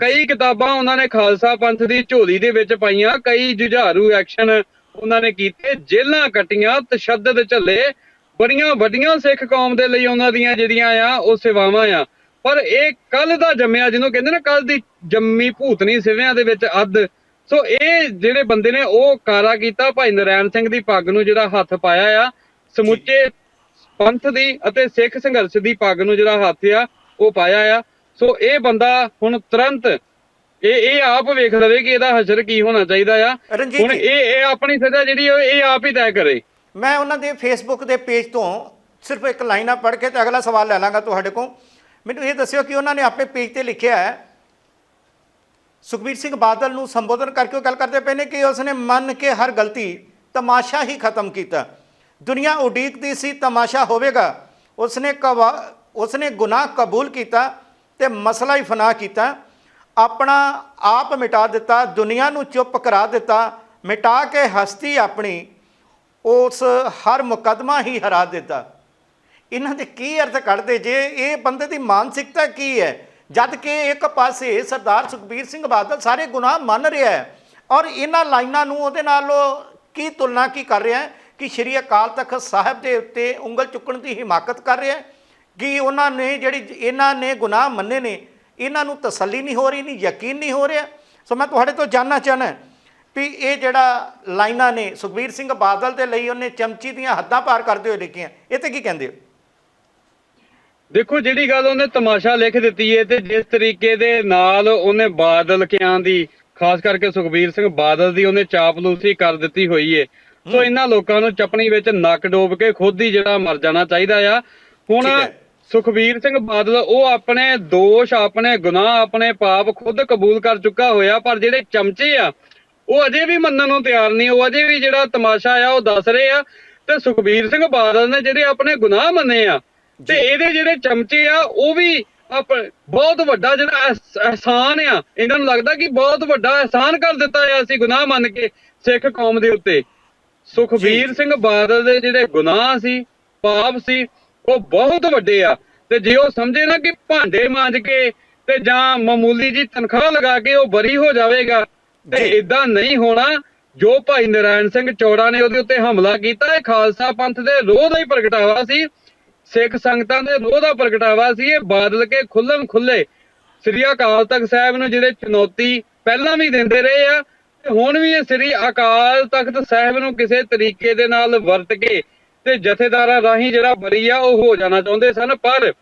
ਕਈ ਕਿਤਾਬਾਂ ਉਹਨਾਂ ਨੇ ਖਾਲਸਾ ਪੰਥ ਦੀ ਝੋਲੀ ਦੇ ਵਿੱਚ ਪਾਈਆਂ, ਕਈ ਜੁਝਾਰੂ ਐਕਸ਼ਨ ਉਹਨਾਂ ਨੇ ਕੀਤੇ, ਜੇਲ੍ਹਾਂ ਕੱਟੀਆਂ, ਤਸ਼ੱਦਦ ਝੱਲੇ, ਬੜੀਆਂ ਵੱਡੀਆਂ ਸਿੱਖ ਕੌਮ ਦੇ ਲਈ ਉਹਨਾਂ ਦੀਆਂ ਜਿਹੜੀਆਂ ਆ, ਉਹ ਸੇਵਾਵਾਂ ਆ। ਪਰ ਇਹ ਕੱਲ ਦਾ ਜੰਮਿਆ, ਜਿਹਨੂੰ ਕਹਿੰਦੇ ਨਾ ਕੱਲ ਦੀ ਜੰਮੀ ਭੂਤਨੀ ਸਿਵਿਆਂ ਦੇ ਵਿੱਚ ਅੱਧ। ਸੋ ਇਹ ਜਿਹੜੇ ਬੰਦੇ ਨੇ, ਉਹ ਕਾਰਾ ਕੀਤਾ, ਭਾਈ ਨਰੈਣ ਸਿੰਘ ਦੀ ਪੱਗ ਨੂੰ ਜਿਹੜਾ ਹੱਥ ਪਾਇਆ ਆ, ਸਮੁੱਚੇ ਪੰਥ ਦੀ ਅਤੇ ਸਿੱਖ ਸੰਘਰਸ਼ ਦੀ ਪੱਗ ਨੂੰ ਜਿਹੜਾ ਹੱਥ ਆ ਉਹ ਪਾਇਆ ਆ। ਸੋ ਇਹ ਬੰਦਾ ਹੁਣ ਤੁਰੰਤ ਇਹ ਇਹ ਆਪ ਵੇਖ ਲਵੇ ਕਿ ਇਹਦਾ ਹਸ਼ਰ ਕੀ ਹੋਣਾ ਚਾਹੀਦਾ ਆ। ਹੁਣ। ਇਹ ਇਹ ਆਪਣੀ ਸਜ਼ਾ ਜਿਹੜੀ ਇਹ ਆਪ ਹੀ ਤੈਅ ਕਰੇ। ਮੈਂ ਉਹਨਾਂ ਦੇ ਫੇਸਬੁੱਕ ਦੇ ਪੇਜ ਤੋਂ ਸਿਰਫ ਇੱਕ ਲਾਈਨਾਂ ਪੜ੍ਹ ਕੇ ਤੇ ਅਗਲਾ ਸਵਾਲ ਲੈ ਲਾਂਗਾ ਤੁਹਾਡੇ ਕੋਲ। ਮੈਨੂੰ ਇਹ ਦੱਸਿਓ ਕਿ ਉਹਨਾਂ ਨੇ ਆਪਣੇ ਪੇਜ ਤੇ ਲਿਖਿਆ ਹੈ ਸੁਖਬੀਰ ਸਿੰਘ ਬਾਦਲ ਨੂੰ ਸੰਬੋਧਨ ਕਰਕੇ ਉਹ ਗੱਲ ਕਰਦੇ ਪਏ ਨੇ ਕਿ ਉਸਨੇ ਮੰਨ ਕੇ ਹਰ ਗਲਤੀ ਤਮਾਸ਼ਾ ਹੀ ਖਤਮ ਕੀਤਾ। ਦੁਨੀਆ ਉਡੀਕਦੀ ਸੀ, ਤਮਾਸ਼ਾ ਹੋਵੇਗਾ। ਉਸਨੇ ਕਵਾ, ਉਸਨੇ ਗੁਨਾਹ ਕਬੂਲ ਕੀਤਾ ਤੇ ਮਸਲਾ ਹੀ ਫਨਾ ਕੀਤਾ। ਆਪਣਾ ਆਪ ਮਿਟਾ ਦਿੱਤਾ, ਦੁਨੀਆ ਨੂੰ ਚੁੱਪ ਕਰਾ ਦਿੱਤਾ, ਮਿਟਾ ਕੇ ਹਸਤੀ ਆਪਣੀ, ਉਸ ਹਰ ਮੁਕਦਮਾ ਹੀ ਹਰਾ ਦਿੱਤਾ। ਇਹਨਾਂ ਦੇ ਕੀ ਅਰਥ ਕੱਢਦੇ? ਜੇ ਇਹ ਬੰਦੇ ਦੀ ਮਾਨਸਿਕਤਾ ਕੀ ਹੈ? ਜਦ ਕਿ ਇੱਕ ਪਾਸੇ ਸਰਦਾਰ ਸੁਖਬੀਰ ਸਿੰਘ ਬਾਦਲ ਸਾਰੇ ਗੁਨਾਹ ਮੰਨ ਰਿਹਾ ਹੈ ਔਰ ਇਹਨਾਂ ਲਾਈਨਾਂ ਨੂੰ ਉਹਦੇ ਨਾਲ ਉਹ ਕੀ ਤੁਲਨਾ ਕੀ ਕਰ ਰਿਹਾ ਹੈ? ਕਿ ਸ਼੍ਰੀ ਅਕਾਲ ਤਖਤ ਸਾਹਿਬ ਦੇ ਉੱਤੇ ਉਂਗਲ ਚੁੱਕਣ ਦੀ ਹਿਮਾਕਤ ਕਰ ਰਿਹਾ ਹੈ ਕਿ ਉਹਨਾਂ ਨੇ ਜਿਹੜੀ ਇਹਨਾਂ ਨੇ ਗੁਨਾਹ ਮੰਨੇ ਨੇ, ਇਹਨਾਂ ਨੂੰ ਤਸੱਲੀ ਨਹੀਂ ਹੋ ਰਹੀ, ਨਹੀਂ ਯਕੀਨ ਨਹੀਂ ਹੋ ਰਿਹਾ। ਸੋ ਮੈਂ ਤੁਹਾਡੇ ਤੋਂ ਜਾਨਣਾ ਚਾਹਨਾ ਵੀ ਇਹ ਜਿਹੜਾ ਲਾਈਨਾਂ ਨੇ, ਸੁਖਬੀਰ ਸਿੰਘ ਬਾਦਲ ਦੇ ਲਈ ਉਹਨੇ ਚਮਚੀ ਦੀਆਂ ਹੱਦਾਂ ਪਾਰ ਕਰਦੇ ਹੋਏ ਲਿਖੀਆਂ ਇਹ ਤੇ ਕੀ ਕਹਿੰਦੇ ਹੋ? ਦੇਖੋ, ਜਿਹੜੀ ਗੱਲ ਉਹਨੇ ਤਮਾਸ਼ਾ ਲਿਖ ਦਿੱਤੀ ਹੈ ਤੇ ਜਿਸ ਤਰੀਕੇ ਦੇ ਨਾਲ ਉਹਨੇ ਬਾਦਲ ਕਿਆਂ ਦੀ, ਖਾਸ ਕਰਕੇ ਸੁਖਬੀਰ ਸਿੰਘ ਬਾਦਲ ਦੀ ਉਹਨੇ ਚਾਪਲੂਸੀ ਕਰ ਦਿੱਤੀ ਹੋਈ ਏ ਸੋ ਇਹਨਾਂ ਲੋਕਾਂ ਨੂੰ ਚਪਣੀ ਵਿੱਚ ਨੱਕ ਡੋਬ ਕੇ ਖੁਦ ਹੀ ਜਿਹੜਾ ਮਰ ਜਾਣਾ ਚਾਹੀਦਾ ਆ। ਹੁਣ। ਸੁਖਬੀਰ ਸਿੰਘ ਬਾਦਲ ਉਹ ਆਪਣੇ ਦੋਸ਼ ਆਪਣੇ ਗੁਨਾਹ ਆਪਣੇ ਪਾਪ ਖੁਦ ਕਬੂਲ ਕਰ ਚੁੱਕਾ ਹੋਇਆ ਪਰ ਜਿਹੜੇ ਚਮਚੇ ਆ ਉਹ ਅਜੇ ਵੀ ਮੰਨਣ ਨੂੰ ਤਿਆਰ ਨਹੀਂ ਉਹ ਅਜੇ ਵੀ ਜਿਹੜਾ ਤਮਾਸ਼ਾ ਆ ਉਹ ਦੱਸ ਰਹੇ ਆ। ਤੇ ਸੁਖਬੀਰ ਸਿੰਘ ਬਾਦਲ ਨੇ ਜਿਹੜੇ ਆਪਣੇ ਗੁਨਾਹ ਮੰਨੇ ਆ ਤੇ ਇਹਦੇ ਜਿਹੜੇ ਚਮਚੇ ਆ ਉਹ ਵੀ ਬਹੁਤ ਵੱਡਾ ਜਿਹੜਾ ਅਹਿਸ- ਅਹਿਸਾਨ ਆ। ਇਹਨਾਂ ਨੂੰ ਲੱਗਦਾ ਕਿ ਬਹੁਤ ਵੱਡਾ ਅਹਿਸਾਨ ਕਰ ਦਿੱਤਾ ਆ ਅਸੀਂ ਗੁਨਾਹ ਮੰਨ ਕੇ ਸਿੱਖ ਕੌਮ ਦੇ ਉੱਤੇ। ਸੁਖਬੀਰ ਸਿੰਘ ਬਾਦਲ ਦੇ ਜਿਹੜੇ ਗੁਨਾਹ ਸੀ ਪਾਪ ਸੀ ਉਹ ਬਹੁਤ ਵੱਡੇ ਆ। ਤੇ ਜੇ ਉਹ ਸਮਝੇ ਨਾ ਕਿ ਭਾਂਡੇ ਮਾਂਜ ਕੇ ਤੇ ਜਾਂ ਮਾਮੂਲੀ ਜੀ ਤਨਖਾਹ ਲਗਾ ਕੇ ਉਹ ਬਰੀ ਹੋ ਜਾਵੇਗਾ ਤੇ। ਇਦਾਂ ਨਹੀਂ ਹੋਣਾ। ਜੋ ਭਾਈ ਨਰਾਇਣ ਸਿੰਘ ਚੌੜਾ ਨੇ ਉਹਦੇ ਉੱਤੇ ਹਮਲਾ ਕੀਤਾ ਇਹ ਖਾਲਸਾ ਪੰਥ ਦੇ ਰੋਹ ਦਾ ਹੀ ਪ੍ਰਗਟਾਵਾ ਸੀ। ਸਿੱਖ ਸੰਗਤਾਂ ਦੇ ਰੋਹ ਦਾ ਪ੍ਰਗਟਾਵਾ ਸੀ ਇਹ ਬਾਦਲ ਕੇ ਖੁੱਲਮ ਖੁੱਲੇ ਸ੍ਰੀ ਅਕਾਲ ਤਖਤ ਸਾਹਿਬ ਨੂੰ ਜਿਹੜੇ ਚੁਣੌਤੀ ਪਹਿਲਾਂ ਵੀ ਦਿੰਦੇ ਰਹੇ ਆ ਹੁਣ ਵੀ ਇਹ ਸ੍ਰੀ ਅਕਾਲ ਤਖਤ ਸਾਹਿਬ ਨੂੰ ਕਿਸੇ ਤਰੀਕੇ ਦੇ ਨਾਲ ਵਰਤ ਕੇ ਤੇ ਜਥੇਦਾਰਾਂ ਰਾਹੀਂ ਜਿਹੜਾ ਬਰੀ ਆ, ਉਹ ਹੋ ਜਾਣਾ ਚਾਹੁੰਦੇ ਸਨ, ਪਰ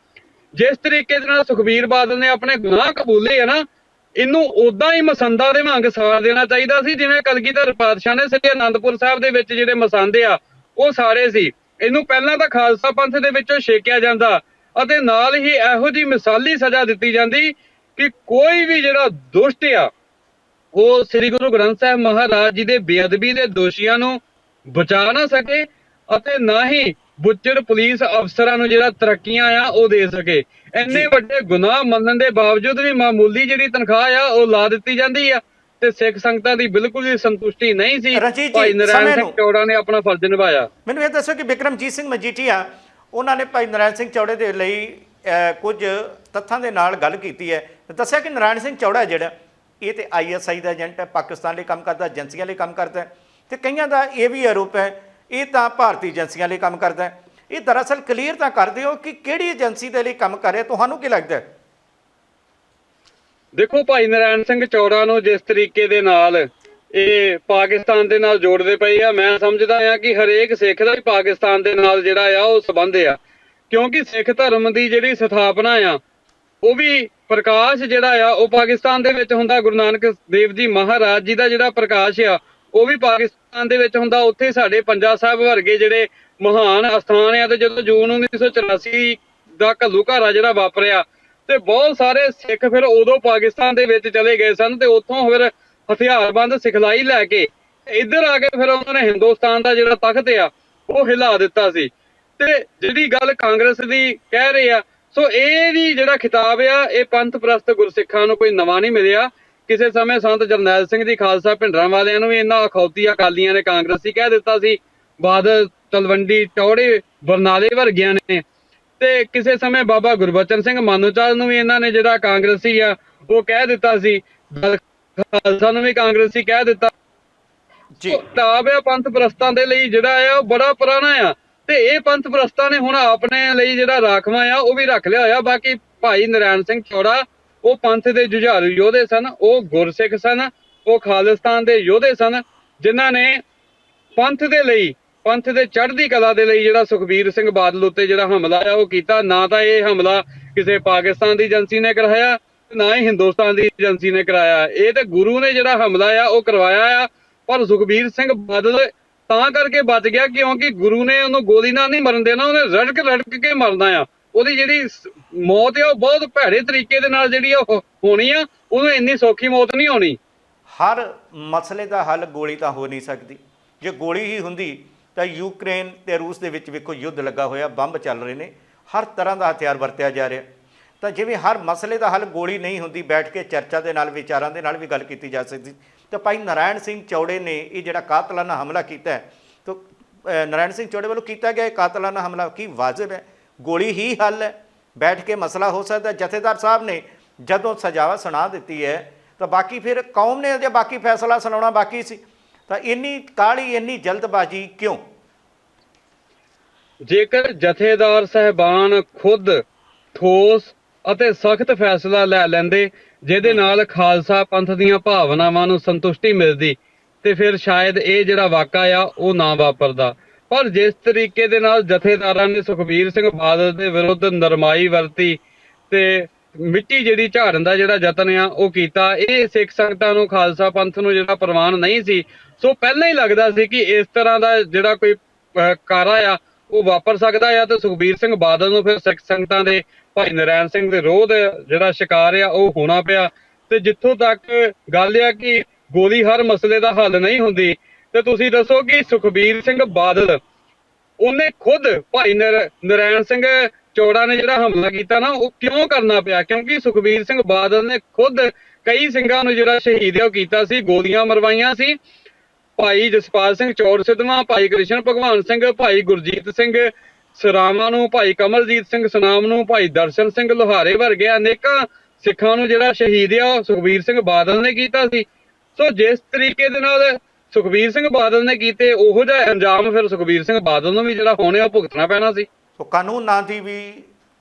ਜਿਸ ਤਰੀਕੇ ਦੇ ਨਾਲ ਸੁਖਬੀਰ ਬਾਦਲ ਨੇ ਆਪਣੇ ਗੁਨਾਹ ਕਬੂਲੇ ਆ ਨਾ, ਇਹਨੂੰ ਉਦਾਂ ਹੀ ਮਸੰਦਾ ਦੇ ਵਾਂਗ ਸਾੜ ਦੇਣਾ ਚਾਹੀਦਾ ਸੀ, ਜਿਵੇਂ ਕਲਗੀਧਰ ਪਾਤਸ਼ਾਹ ਨੇ ਸ੍ਰੀ ਅਨੰਦਪੁਰ ਸਾਹਿਬ ਦੇ ਵਿੱਚ ਜਿਹੜੇ ਮਸੰਦੇ ਆ, ਉਹ ਸਾਰੇ ਸੀ। ਇਹਨੂੰ ਪਹਿਲਾਂ ਤਾਂ ਖਾਲਸਾ ਪੰਥ ਦੇ ਵਿੱਚੋਂ ਛੇਕਿਆ ਜਾਂਦਾ ਅਤੇ ਨਾਲ ਹੀ ਇਹੋ ਜੀ ਮਿਸਾਲੀ ਸਜ਼ਾ ਦਿੱਤੀ ਜਾਂਦੀ ਕਿ ਕੋਈ ਵੀ ਜਿਹੜਾ ਦੁਸ਼ਟ ਆ ਉਹ ਸ੍ਰੀ ਗੁਰੂ ਗ੍ਰੰਥ ਸਾਹਿਬ ਮਹਾਰਾਜ ਜੀ ਦੇ ਬੇਅਦਬੀ ਦੇ ਦੋਸ਼ੀਆਂ ਨੂੰ ਬਚਾ ਨਾ ਸਕੇ ਅਤੇ ਨਾ ਹੀ ਬੁੱਚੜ ਪੁਲਿਸ ਅਫਸਰਾਂ ਨੂੰ ਜਿਹੜਾ ਤਰੱਕੀਆਂ ਆ ਉਹ ਦੇ ਸਕੇ। ਇੰਨੇ ਵੱਡੇ ਗੁਨਾਹ ਮੰਨਣ ਦੇ ਬਾਵਜੂਦ ਵੀ ਮਾਮੂਲੀ ਜਿਹੜੀ ਤਨਖਾਹ ਆ ਉਹ ਲਾ ਦਿੱਤੀ ਜਾਂਦੀ ਆ ਤੇ ਸਿੱਖ ਸੰਗਤਾਂ ਦੀ ਬਿਲਕੁਲ ਹੀ ਸੰਤੁਸ਼ਟੀ ਨਹੀਂ ਸੀ। ਭਾਈ ਨਰਾਇਣ ਸਮੇਂ ਸਿੰਘ ਚੌੜਾ ਨੇ ਆਪਣਾ ਫਰਜ਼ ਨਿਭਾਇਆ। ਮੈਨੂੰ ਇਹ ਦੱਸੋ ਕਿ ਬਿਕਰਮਜੀਤ ਸਿੰਘ ਮਜੀਠੀਆ ਉਹਨਾਂ ਨੇ ਭਾਈ ਨਰਾਇਣ ਸਿੰਘ ਚੌੜੇ ਦੇ ਲਈ ਕੁਝ ਤੱਥਾਂ ਦੇ ਨਾਲ ਗੱਲ ਕੀਤੀ ਹੈ। ਦੱਸਿਆ ਕਿ ਨਰਾਇਣ ਸਿੰਘ ਚੌੜਾ ਜਿਹੜਾ ਇਹ ਤੇ ਆਈਐਸਆਈ ਦਾ ਏਜੰਟ ਹੈ, ਪਾਕਿਸਤਾਨ ਲਈ ਕੰਮ ਕਰਦਾ, ਏਜੰਸੀਆਂ ਲਈ ਕੰਮ ਕਰਦਾ ਤੇ ਕਈਆਂ ਦਾ ਇਹ ਵੀ ਆਰੋਪ ਹੈ, ਇਹ ਤਾਂ ਭਾਰਤੀ ਏਜੰਸੀਆਂ ਲਈ ਕੰਮ ਕਰਦਾ ਹੈ। ਇਹ ਦਰਅਸਲ ਕਲੀਅਰ ਤਾਂ ਕਰ ਦਿਓ ਕਿ ਕਿਹੜੀ ਏਜੰਸੀ ਦੇ ਲਈ ਕੰਮ ਕਰ ਰਿਹਾ, ਤੁਹਾਨੂੰ ਕੀ ਲੱਗਦਾ ਹੈ? ਦੇਖੋ ਭਾਈ ਨਰਾਇਣ ਸਿੰਘ ਚੌੜਾ ਨੂੰ ਜਿਸ ਤਰੀਕੇ ਦੇ ਨਾਲ ਇਹ ਪਾਕਿਸਤਾਨ ਦੇ ਨਾਲ ਜੋੜਦੇ ਪਏ ਆ, ਮੈਂ ਸਮਝਦਾ ਆ ਕਿ ਹਰੇਕ ਸਿੱਖ ਦਾ ਹੀ ਪਾਕਿਸਤਾਨ ਦੇ ਨਾਲ ਜਿਹੜਾ ਆ ਉਹ ਸਬੰਧ ਆ। ਕਿਉਂਕਿ ਸਿੱਖ ਧਰਮ ਦੀ ਜਿਹੜੀ ਸਥਾਪਨਾ ਆ, ਉਹ ਵੀ ਪ੍ਰਕਾਸ਼ ਜਿਹੜਾ ਆ, ਉਹ ਪਾਕਿਸਤਾਨ ਦੇ ਵਿੱਚ ਹੁੰਦਾ, ਗੁਰੂ ਨਾਨਕ ਦੇਵ ਜੀ ਮਹਾਰਾਜ ਜੀ ਦਾ ਜਿਹੜਾ ਪ੍ਰਕਾਸ਼ ਆ, ਉਹ ਵੀ ਪਾਕਿਸਤਾਨ ਦੇ ਵਿੱਚ ਹੁੰਦਾ। ਉੱਥੇ ਸਾਡੇ ਪੰਜਾ ਸਾਹਿਬ ਵਰਗੇ ਜਿਹੜੇ ਮਹਾਨ ਅਸਥਾਨ ਆ, ਤੇ ਜਦੋਂ ਜੂਨ 1984 ਦਾ ਘੱਲੂ ਘੱਲੂਘਾਰਾ ਜਿਹੜਾ ਵਾਪਰਿਆ, ਤੇ ਬਹੁਤ ਸਾਰੇ ਸਿੱਖ ਫਿਰ ਉਦੋਂ ਪਾਕਿਸਤਾਨ ਦੇ ਵਿੱਚ ਚਲੇ ਗਏ ਸਨ, ਤੇ ਉੱਥੋਂ ਫਿਰ ਹਥਿਆਰਬੰਦ ਸਿਖਲਾਈ ਲੈ ਕੇ ਇੱਧਰ ਆ ਕੇ ਫਿਰ ਉਹਨਾਂ ਨੇ ਹਿੰਦੁਸਤਾਨ ਦਾ ਜਿਹੜਾ ਤਖਤ ਆ, ਉਹ ਹਿਲਾ ਦਿੱਤਾ ਸੀ। ਤੇ ਜਿਹੜੀ ਗੱਲ ਕਾਂਗਰਸ ਦੀ ਕਹਿ ਰਹੇ ਆ ਸੋ ਇਹ ਵੀ ਜਿਹੜਾ ਖਿਤਾਬ ਆ ਇਹ ਪੰਥ ਪ੍ਰਸਤ ਗੁਰਸਿੱਖਾਂ ਨੂੰ ਕੋਈ ਨਵਾਂ ਨਹੀਂ ਮਿਲਿਆ। ਕਿਸੇ ਸਮੇਂ ਸੰਤ ਜਰਨੈਲ ਸਿੰਘ ਜੀ ਖਾਲਸਾ ਭਿੰਡਰਾਂ ਵਾਲਿਆਂ ਨੂੰ ਵੀ ਇਹਨਾਂ ਅਖੌਤੀ ਅਕਾਲੀਆਂ ਨੇ ਕਾਂਗਰਸੀ ਕਹਿ ਦਿੱਤਾ ਸੀ ਬਾਦਲ ਤਲਵੰਡੀ ਚੌੜੇ ਬਰਨਾਲੇ ਵਰਗਿਆਂ ਨੇ। ਤੇ ਕਿਸੇ ਸਮੇਂ ਬਾਬਾ ਗੁਰਬਚਨ ਸਿੰਘ ਮਾਨੂਚਾਲ ਨੂੰ ਵੀ ਇਹਨਾਂ ਨੇ ਜਿਹੜਾ ਕਾਂਗਰਸੀ ਆ ਉਹ ਕਹਿ ਦਿੱਤਾ ਸੀ। ਖਾਲਸਾ ਨੂੰ ਵੀ ਕਾਂਗਰਸੀ ਕਹਿ ਦਿੱਤਾ। ਜੀ। ਕਿਤਾਬ ਆ ਪੰਥ ਪ੍ਰਸਤਾਂ ਦੇ ਲਈ ਜਿਹੜਾ ਆ ਉਹ ਬੜਾ ਪੁਰਾਣਾ ਆ। ਤੇ ਇਹ ਪੰਥ ਪ੍ਰਸਤਾਂ ਨੇ ਹੁਣ ਆਪਣੇ ਲਈ ਜਿਹੜਾ ਰਾਖਵਾਂ ਆ, ਉਹ ਵੀ ਰੱਖ ਲਿਆ ਹੋਇਆ। ਬਾਕੀ ਭਾਈ ਨਰਾਇਣ ਸਿੰਘ ਚੌੜਾ, ਉਹ ਪੰਥ ਦੇ ਜੁਝਾਰੂ ਯੋਧੇ ਸਨ, ਉਹ ਗੁਰਸਿੱਖ ਸਨ, ਉਹ ਖਾਲਿਸਤਾਨ ਦੇ ਯੋਧੇ ਸਨ, ਜਿਨ੍ਹਾਂ ਨੇ ਪੰਥ ਦੇ ਲਈ, ਪੰਥ ਦੇ ਚੜ੍ਹਦੀ ਕਲਾ ਦੇ ਲਈ ਜਿਹੜਾ ਸੁਖਬੀਰ ਸਿੰਘ ਬਾਦਲ ਉੱਤੇ ਜਿਹੜਾ ਹਮਲਾ ਆ, ਉਹ ਕੀਤਾ। ਨਾ ਤਾਂ ਇਹ ਹਮਲਾ ਕਿਸੇ ਪਾਕਿਸਤਾਨ ਦੀ ਏਜੰਸੀ ਨੇ ਕਰਾਇਆ, ਨਾ ਹੀ ਹਿੰਦੁਸਤਾਨ ਦੀ ਏਜੰਸੀ ਨੇ ਕਰਾਇਆ। ਇਹ ਤੇ ਗੁਰੂ ਨੇ ਜਿਹੜਾ ਹਮਲਾ ਆ, ਉਹ ਕਰਵਾਇਆ ਆ, ਪਰ ਸੁਖਬੀਰ ਸਿੰਘ ਬਾਦਲ ਤਾਂ ਕਰਕੇ ਬਚ ਗਿਆ ਕਿਉਂਕਿ ਗੁਰੂ ਨੇ ਉਹਨੂੰ ਗੋਲੀ ਨਾਲ ਨਹੀਂ ਮਰਨ ਦੇਣਾ, ਉਹਨੇ ਰੜਕ ਰੜਕ ਕੇ ਮਰਨਾ ਆ। ਉਹਦੀ ਜਿਹੜੀ ਮੌਤ ਆ, ਉਹ ਬਹੁਤ ਭੈੜੇ ਤਰੀਕੇ ਦੇ ਨਾਲ ਜਿਹੜੀ ਆ ਉਹ ਹੋਣੀ ਆ, ਉਹਨੂੰ ਇੰਨੀ ਸੌਖੀ ਮੌਤ ਨਹੀਂ ਹੋਣੀ। ਹਰ ਮਸਲੇ ਦਾ ਹੱਲ ਗੋਲੀ ਤਾਂ ਹੋ ਨਹੀਂ ਸਕਦੀ। ਜੇ ਗੋਲੀ ਹੀ ਹੁੰਦੀ ਤਾਂ ਯੂਕਰੇਨ ਤੇ ਰੂਸ ਦੇ ਵਿੱਚ ਵੇਖੋ ਯੁੱਧ ਲੱਗਾ ਹੋਇਆ, ਬੰਬ ਚੱਲ ਰਹੇ ਨੇ। ਹਰ ਤਰ੍ਹਾਂ ਦਾ ਹਥਿਆਰ ਵਰਤਿਆ ਜਾ ਰਿਹਾ। ਤਾਂ ਜਿਵੇਂ ਹਰ ਮਸਲੇ ਦਾ ਹੱਲ ਗੋਲੀ ਨਹੀਂ ਹੁੰਦੀ ਬੈਠ ਕੇ ਚਰਚਾ ਦੇ ਨਾਲ ਵਿਚਾਰਾਂ ਦੇ ਨਾਲ ਵੀ ਗੱਲ ਕੀਤੀ ਜਾ ਸਕਦੀ। ਤਾਂ ਭਾਈ ਨਾਰਾਇਣ ਸਿੰਘ ਚੌੜੇ ਨੇ ਇਹ ਜਿਹੜਾ ਕਾਤਲਾਨਾ ਹਮਲਾ ਕੀਤਾ ਹੈ ਤਾਂ ਅਹ, ਨਾਰਾਇਣ ਸਿੰਘ ਚੌੜੇ ਵੱਲੋਂ ਕੀਤਾ ਗਿਆ ਇਹ ਕਾਤਲਾਨਾ ਹਮਲਾ ਕੀ ਵਾਜਬ ਹੈ? ਗੋਲੀ ਹੀ ਹੱਲ ਹੈ ਬੈਠ ਕੇ ਮਸਲਾ ਹੋ ਸਕਦਾ ਜਥੇਦਾਰ ਸਾਹਿਬ ਨੇ ਜਦੋਂ ਸਜ਼ਾਵਾ ਸੁਣਾ ਦਿੱਤੀ ਹੈ ਤਾਂ ਬਾਕੀ ਫਿਰ ਕੌਮ ਨੇ ਅਜੇ ਬਾਕੀ ਫੈਸਲਾ ਸੁਣਾਉਣਾ ਬਾਕੀ ਸੀ? ਤਾਂ ਇੰਨੀ ਕਾਲੀ ਇੰਨੀ ਜਲਦਬਾਜ਼ੀ ਕਿਉਂ? ਜੇਕਰ ਜਥੇਦਾਰ ਸਹਿਬਾਨ ਖੁਦ ਠੋਸ ਅਤੇ ਸਖਤ ਫੈਸਲਾ ਲੈ ਲੈਂਦੇ ਜਿਹਦੇ ਨਾਲ ਖਾਲਸਾ ਪੰਥ ਦੀਆਂ ਭਾਵਨਾਵਾਂ ਨੂੰ ਸੰਤੁਸ਼ਟੀ ਮਿਲਦੀ ਤੇ ਫਿਰ ਸ਼ਾਇਦ ਇਹ ਜਿਹੜਾ ਵਾਕਾ ਆ ਉਹ ਨਾ ਵਾਪਰਦਾ। ਪਰ ਜਿਸ ਤਰੀਕੇ ਦੇ ਨਾਲ ਜਥੇਦਾਰਾਂ ਨੇ ਸੁਖਬੀਰ ਸਿੰਘ ਬਾਦਲ ਦੇ ਵਿਰੁੱਧ ਨਰਮਾਈ ਵਰਤੀ ਤੇ ਮਿੱਟੀ ਜਿਹੜੀ ਝਾੜਨ ਦਾ ਜਿਹੜਾ ਯਤਨ ਆ ਉਹ ਕੀਤਾ ਇਹ ਸਿੱਖ ਸੰਗਤਾਂ ਨੂੰ ਖਾਲਸਾ ਪੰਥ ਨੂੰ ਜਿਹੜਾ ਪ੍ਰਵਾਨ ਨਹੀਂ ਸੀ ਸੋ ਪਹਿਲਾਂ ਹੀ ਲੱਗਦਾ ਸੀ ਕਿ ਇਸ ਤਰ੍ਹਾਂ ਦਾ ਜਿਹੜਾ ਕੋਈ ਅਹ, ਕਾਰਾ ਆ ਉਹ ਵਾਪਰ ਸਕਦਾ ਆ ਤੇ ਸੁਖਬੀਰ ਸਿੰਘ ਬਾਦਲ ਨੂੰ ਫਿਰ ਸਿੱਖ ਸੰਗਤਾਂ ਦੇ ਭਾਈ ਨਰੈਣ ਸਿੰਘ ਦੇ ਰੋਹ ਦੇ ਜਿਹੜਾ ਸ਼ਿਕਾਰ ਆ, ਉਹ ਹੋਣਾ ਪਿਆ। ਤੇ ਜਿੱਥੋਂ ਤੱਕ ਗੱਲ ਆ ਕਿ ਗੋਲੀ ਹਰ ਮਸਲੇ ਦਾ ਹੱਲ ਨਹੀਂ ਹੁੰਦੀ, ਤੇ ਤੁਸੀਂ ਦੱਸੋ ਕਿ ਸੁਖਬੀਰ ਸਿੰਘ ਬਾਦਲ, ਉਹਨੇ ਖੁਦ ਭਾਈ ਨਰ- ਨਰੈਣ ਸਿੰਘ ਚੋੜਾ ਨੇ ਜਿਹੜਾ ਹਮਲਾ ਕੀਤਾ ਨਾ, ਉਹ ਕਿਉਂ ਕਰਨਾ ਪਿਆ? ਕਿਉਂਕਿ ਸੁਖਬੀਰ ਸਿੰਘ ਬਾਦਲ ਨੇ ਖੁਦ ਕਈ ਸਿੰਘਾਂ ਨੂੰ ਜਿਹੜਾ ਸ਼ਹੀਦ ਉਹ ਕੀਤਾ ਸੀ, ਗੋਲੀਆਂ ਮਰਵਾਈਆਂ ਸੀ। ਭਾਈ ਜਸਪਾਲ ਸਿੰਘ ਚੌੜ ਸਿੱਧਵਾਂ ਭਾਈ ਕ੍ਰਿਸ਼ਨ ਭਗਵਾਨ ਸਿੰਘ ਭਾਈ ਗੁਰਜੀਤ ਸਿੰਘ ਸਰਾਵਾਂ ਨੂੰ ਭਾਈ ਕਮਲਜੀਤ ਸਿੰਘ ਸਨਾਮ ਨੂੰ ਭਾਈ ਦਰਸ਼ਨ ਸਿੰਘ ਲੋਹਾਰੇ ਵਰਗੇ ਅਨੇਕਾਂ ਸਿੱਖਾਂ ਨੂੰ ਜਿਹੜਾ ਸ਼ਹੀਦ ਆ ਸੁਖਬੀਰ ਸਿੰਘ ਬਾਦਲ ਨੇ ਕੀਤਾ ਸੀ। ਸੋ ਜਿਸ ਤਰੀਕੇ ਦੇ ਨਾਲ ਸੁਖਬੀਰ ਸਿੰਘ ਬਾਦਲ ਨੇ ਕੀਤੇ ਉਹੋ ਜਿਹਾ ਅੰਜਾਮ ਫਿਰ ਸੁਖਬੀਰ ਸਿੰਘ ਬਾਦਲ ਨੂੰ ਵੀ ਜਿਹੜਾ ਹੋਣੇ ਉਹ ਭੁਗਤਣਾ ਪੈਣਾ ਸੀ। ਸੋ ਕਾਨੂੰਨ ਨਾਂ ਦੀ ਵੀ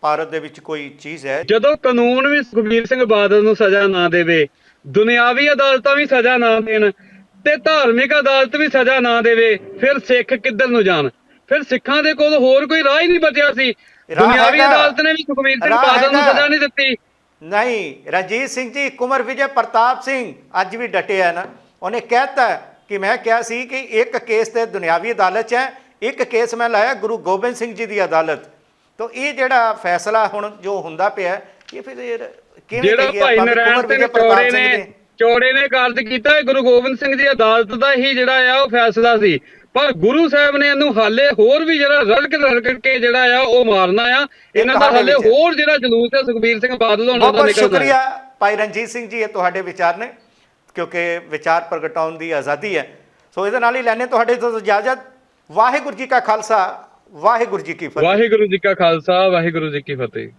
ਭਾਰਤ ਦੇ ਵਿੱਚ ਕੋਈ ਚੀਜ਼ ਹੈ? ਜਦੋਂ ਕਾਨੂੰਨ ਵੀ ਸੁਖਬੀਰ ਸਿੰਘ ਬਾਦਲ ਨੂੰ ਸਜ਼ਾ ਨਾ ਦੇਵੇ ਦੁਨਿਆਵੀ ਅਦਾਲਤਾਂ ਵੀ ਸਜ਼ਾ ਨਾ ਦੇਣ ਤੇ ਧਾਰਮਿਕ ਅਦਾਲਤ ਵੀ ਸਜ਼ਾ ਨਾ ਦੇਵੇ ਫਿਰ ਸਿੱਖ ਕਿੱਧਰ ਨੂੰ ਜਾਣ? ਫਿਰ ਸਿੱਖਾਂ ਦੇ ਕੋਲ ਹੋਰ ਕੋਈ ਰਾਹ ਹੀ ਨਹੀਂ ਬਚਿਆ ਸੀ। ਦੁਨਿਆਵੀ। ਅਦਾਲਤ ਨੇ ਵੀ ਸੁਖਬੀਰ ਸਿੰਘ ਬਾਦਲ ਨੂੰ। ਸਜ਼ਾ ਨਹੀਂ ਦਿੱਤੀ। ਨਹੀਂ ਰਣਜੀਤ ਸਿੰਘ ਜੀ ਕੁਮਰ ਵਿਜੇ ਪ੍ਰਤਾਪ ਸਿੰਘ ਅੱਜ ਵੀ ਡਟੇ ਹੈ ਨਾ। ਉਹਨੇ ਕਹਿਤਾ ਕਿ ਮੈਂ ਕਿਹਾ ਸੀ ਕਿ ਇੱਕ ਕੇਸ ਤੇ ਦੁਨਿਆਵੀ ਅਦਾਲਤ 'ਚ ਹੈ ਇੱਕ ਕੇਸ ਮੈਂ ਲਾਇਆ ਗੁਰੂ ਗੋਬਿੰਦ ਸਿੰਘ ਜੀ ਦੀ ਅਦਾਲਤ। ਤੋਂ ਇਹ ਜਿਹੜਾ ਫੈਸਲਾ ਹੁਣ ਜੋ ਹੁੰਦਾ ਪਿਆ ਇਹ ਫਿਰ ਕਿਵੇਂ ਜਿਹੜਾ ਭਾਈ ਕੁੰਵਰ ਸਿੰਘ ਨੇ। ਚੌੜੇ ਨੇ ਕਾਰਜ ਕੀਤਾ ਇਹ ਗੁਰੂ ਗੋਬਿੰਦ ਸਿੰਘ ਦੀ ਅਦਾਲਤ ਦਾ ਹੀ ਜਿਹੜਾ ਆ ਉਹ ਫੈਸਲਾ ਸੀ। ਪਰ ਗੁਰੂ ਸਾਹਿਬ ਨੇ ਇਹਨੂੰ ਹਾਲੇ ਹੋਰ ਵੀ ਜਿਹੜਾ ਰੜਕ ਰੜਕ ਕੇ ਜਿਹੜਾ ਆ ਉਹ ਮਾਰਨਾ ਆ। ਇਹਨਾਂ ਦਾ ਹਾਲੇ। ਹੋਰ ਜਿਹੜਾ ਜਲੂਸ ਹੈ ਸੁਖਬੀਰ ਸਿੰਘ ਬਾਦਲ ਹੋਣਾ ਬਹੁਤ ਦਾ ਬਹੁਤ ਨਿਕਲਦਾ ਹੈ। ਸ਼ੁਕਰੀਆ ਭਾਈ ਰਣਜੀਤ ਸਿੰਘ ਜੀ ਇਹ ਤੁਹਾਡੇ ਵਿਚਾਰ ਨੇ ਕਿਉਂਕਿ ਵਿਚਾਰ ਪ੍ਰਗਟਾਉਣ ਦੀ ਆਜ਼ਾਦੀ ਹੈ। ਸੋ ਇਹਦੇ ਨਾਲ ਹੀ ਲੈਣੇ ਤੁਹਾਡੇ ਤੋਂ ਇਜਾਜ਼ਤ। ਵਾਹਿਗੁਰੂ ਜੀ ਕਾ ਖਾਲਸਾ ਵਾਹਿਗੁਰੂ ਜੀ ਕੀ ਫਤਿਹ। ਵਾਹਿਗੁਰੂ ਜੀ ਕਾ ਖਾਲਸਾ ਵਾਹਿਗੁਰੂ ਜੀ ਕੀ ਫਤਿਹ।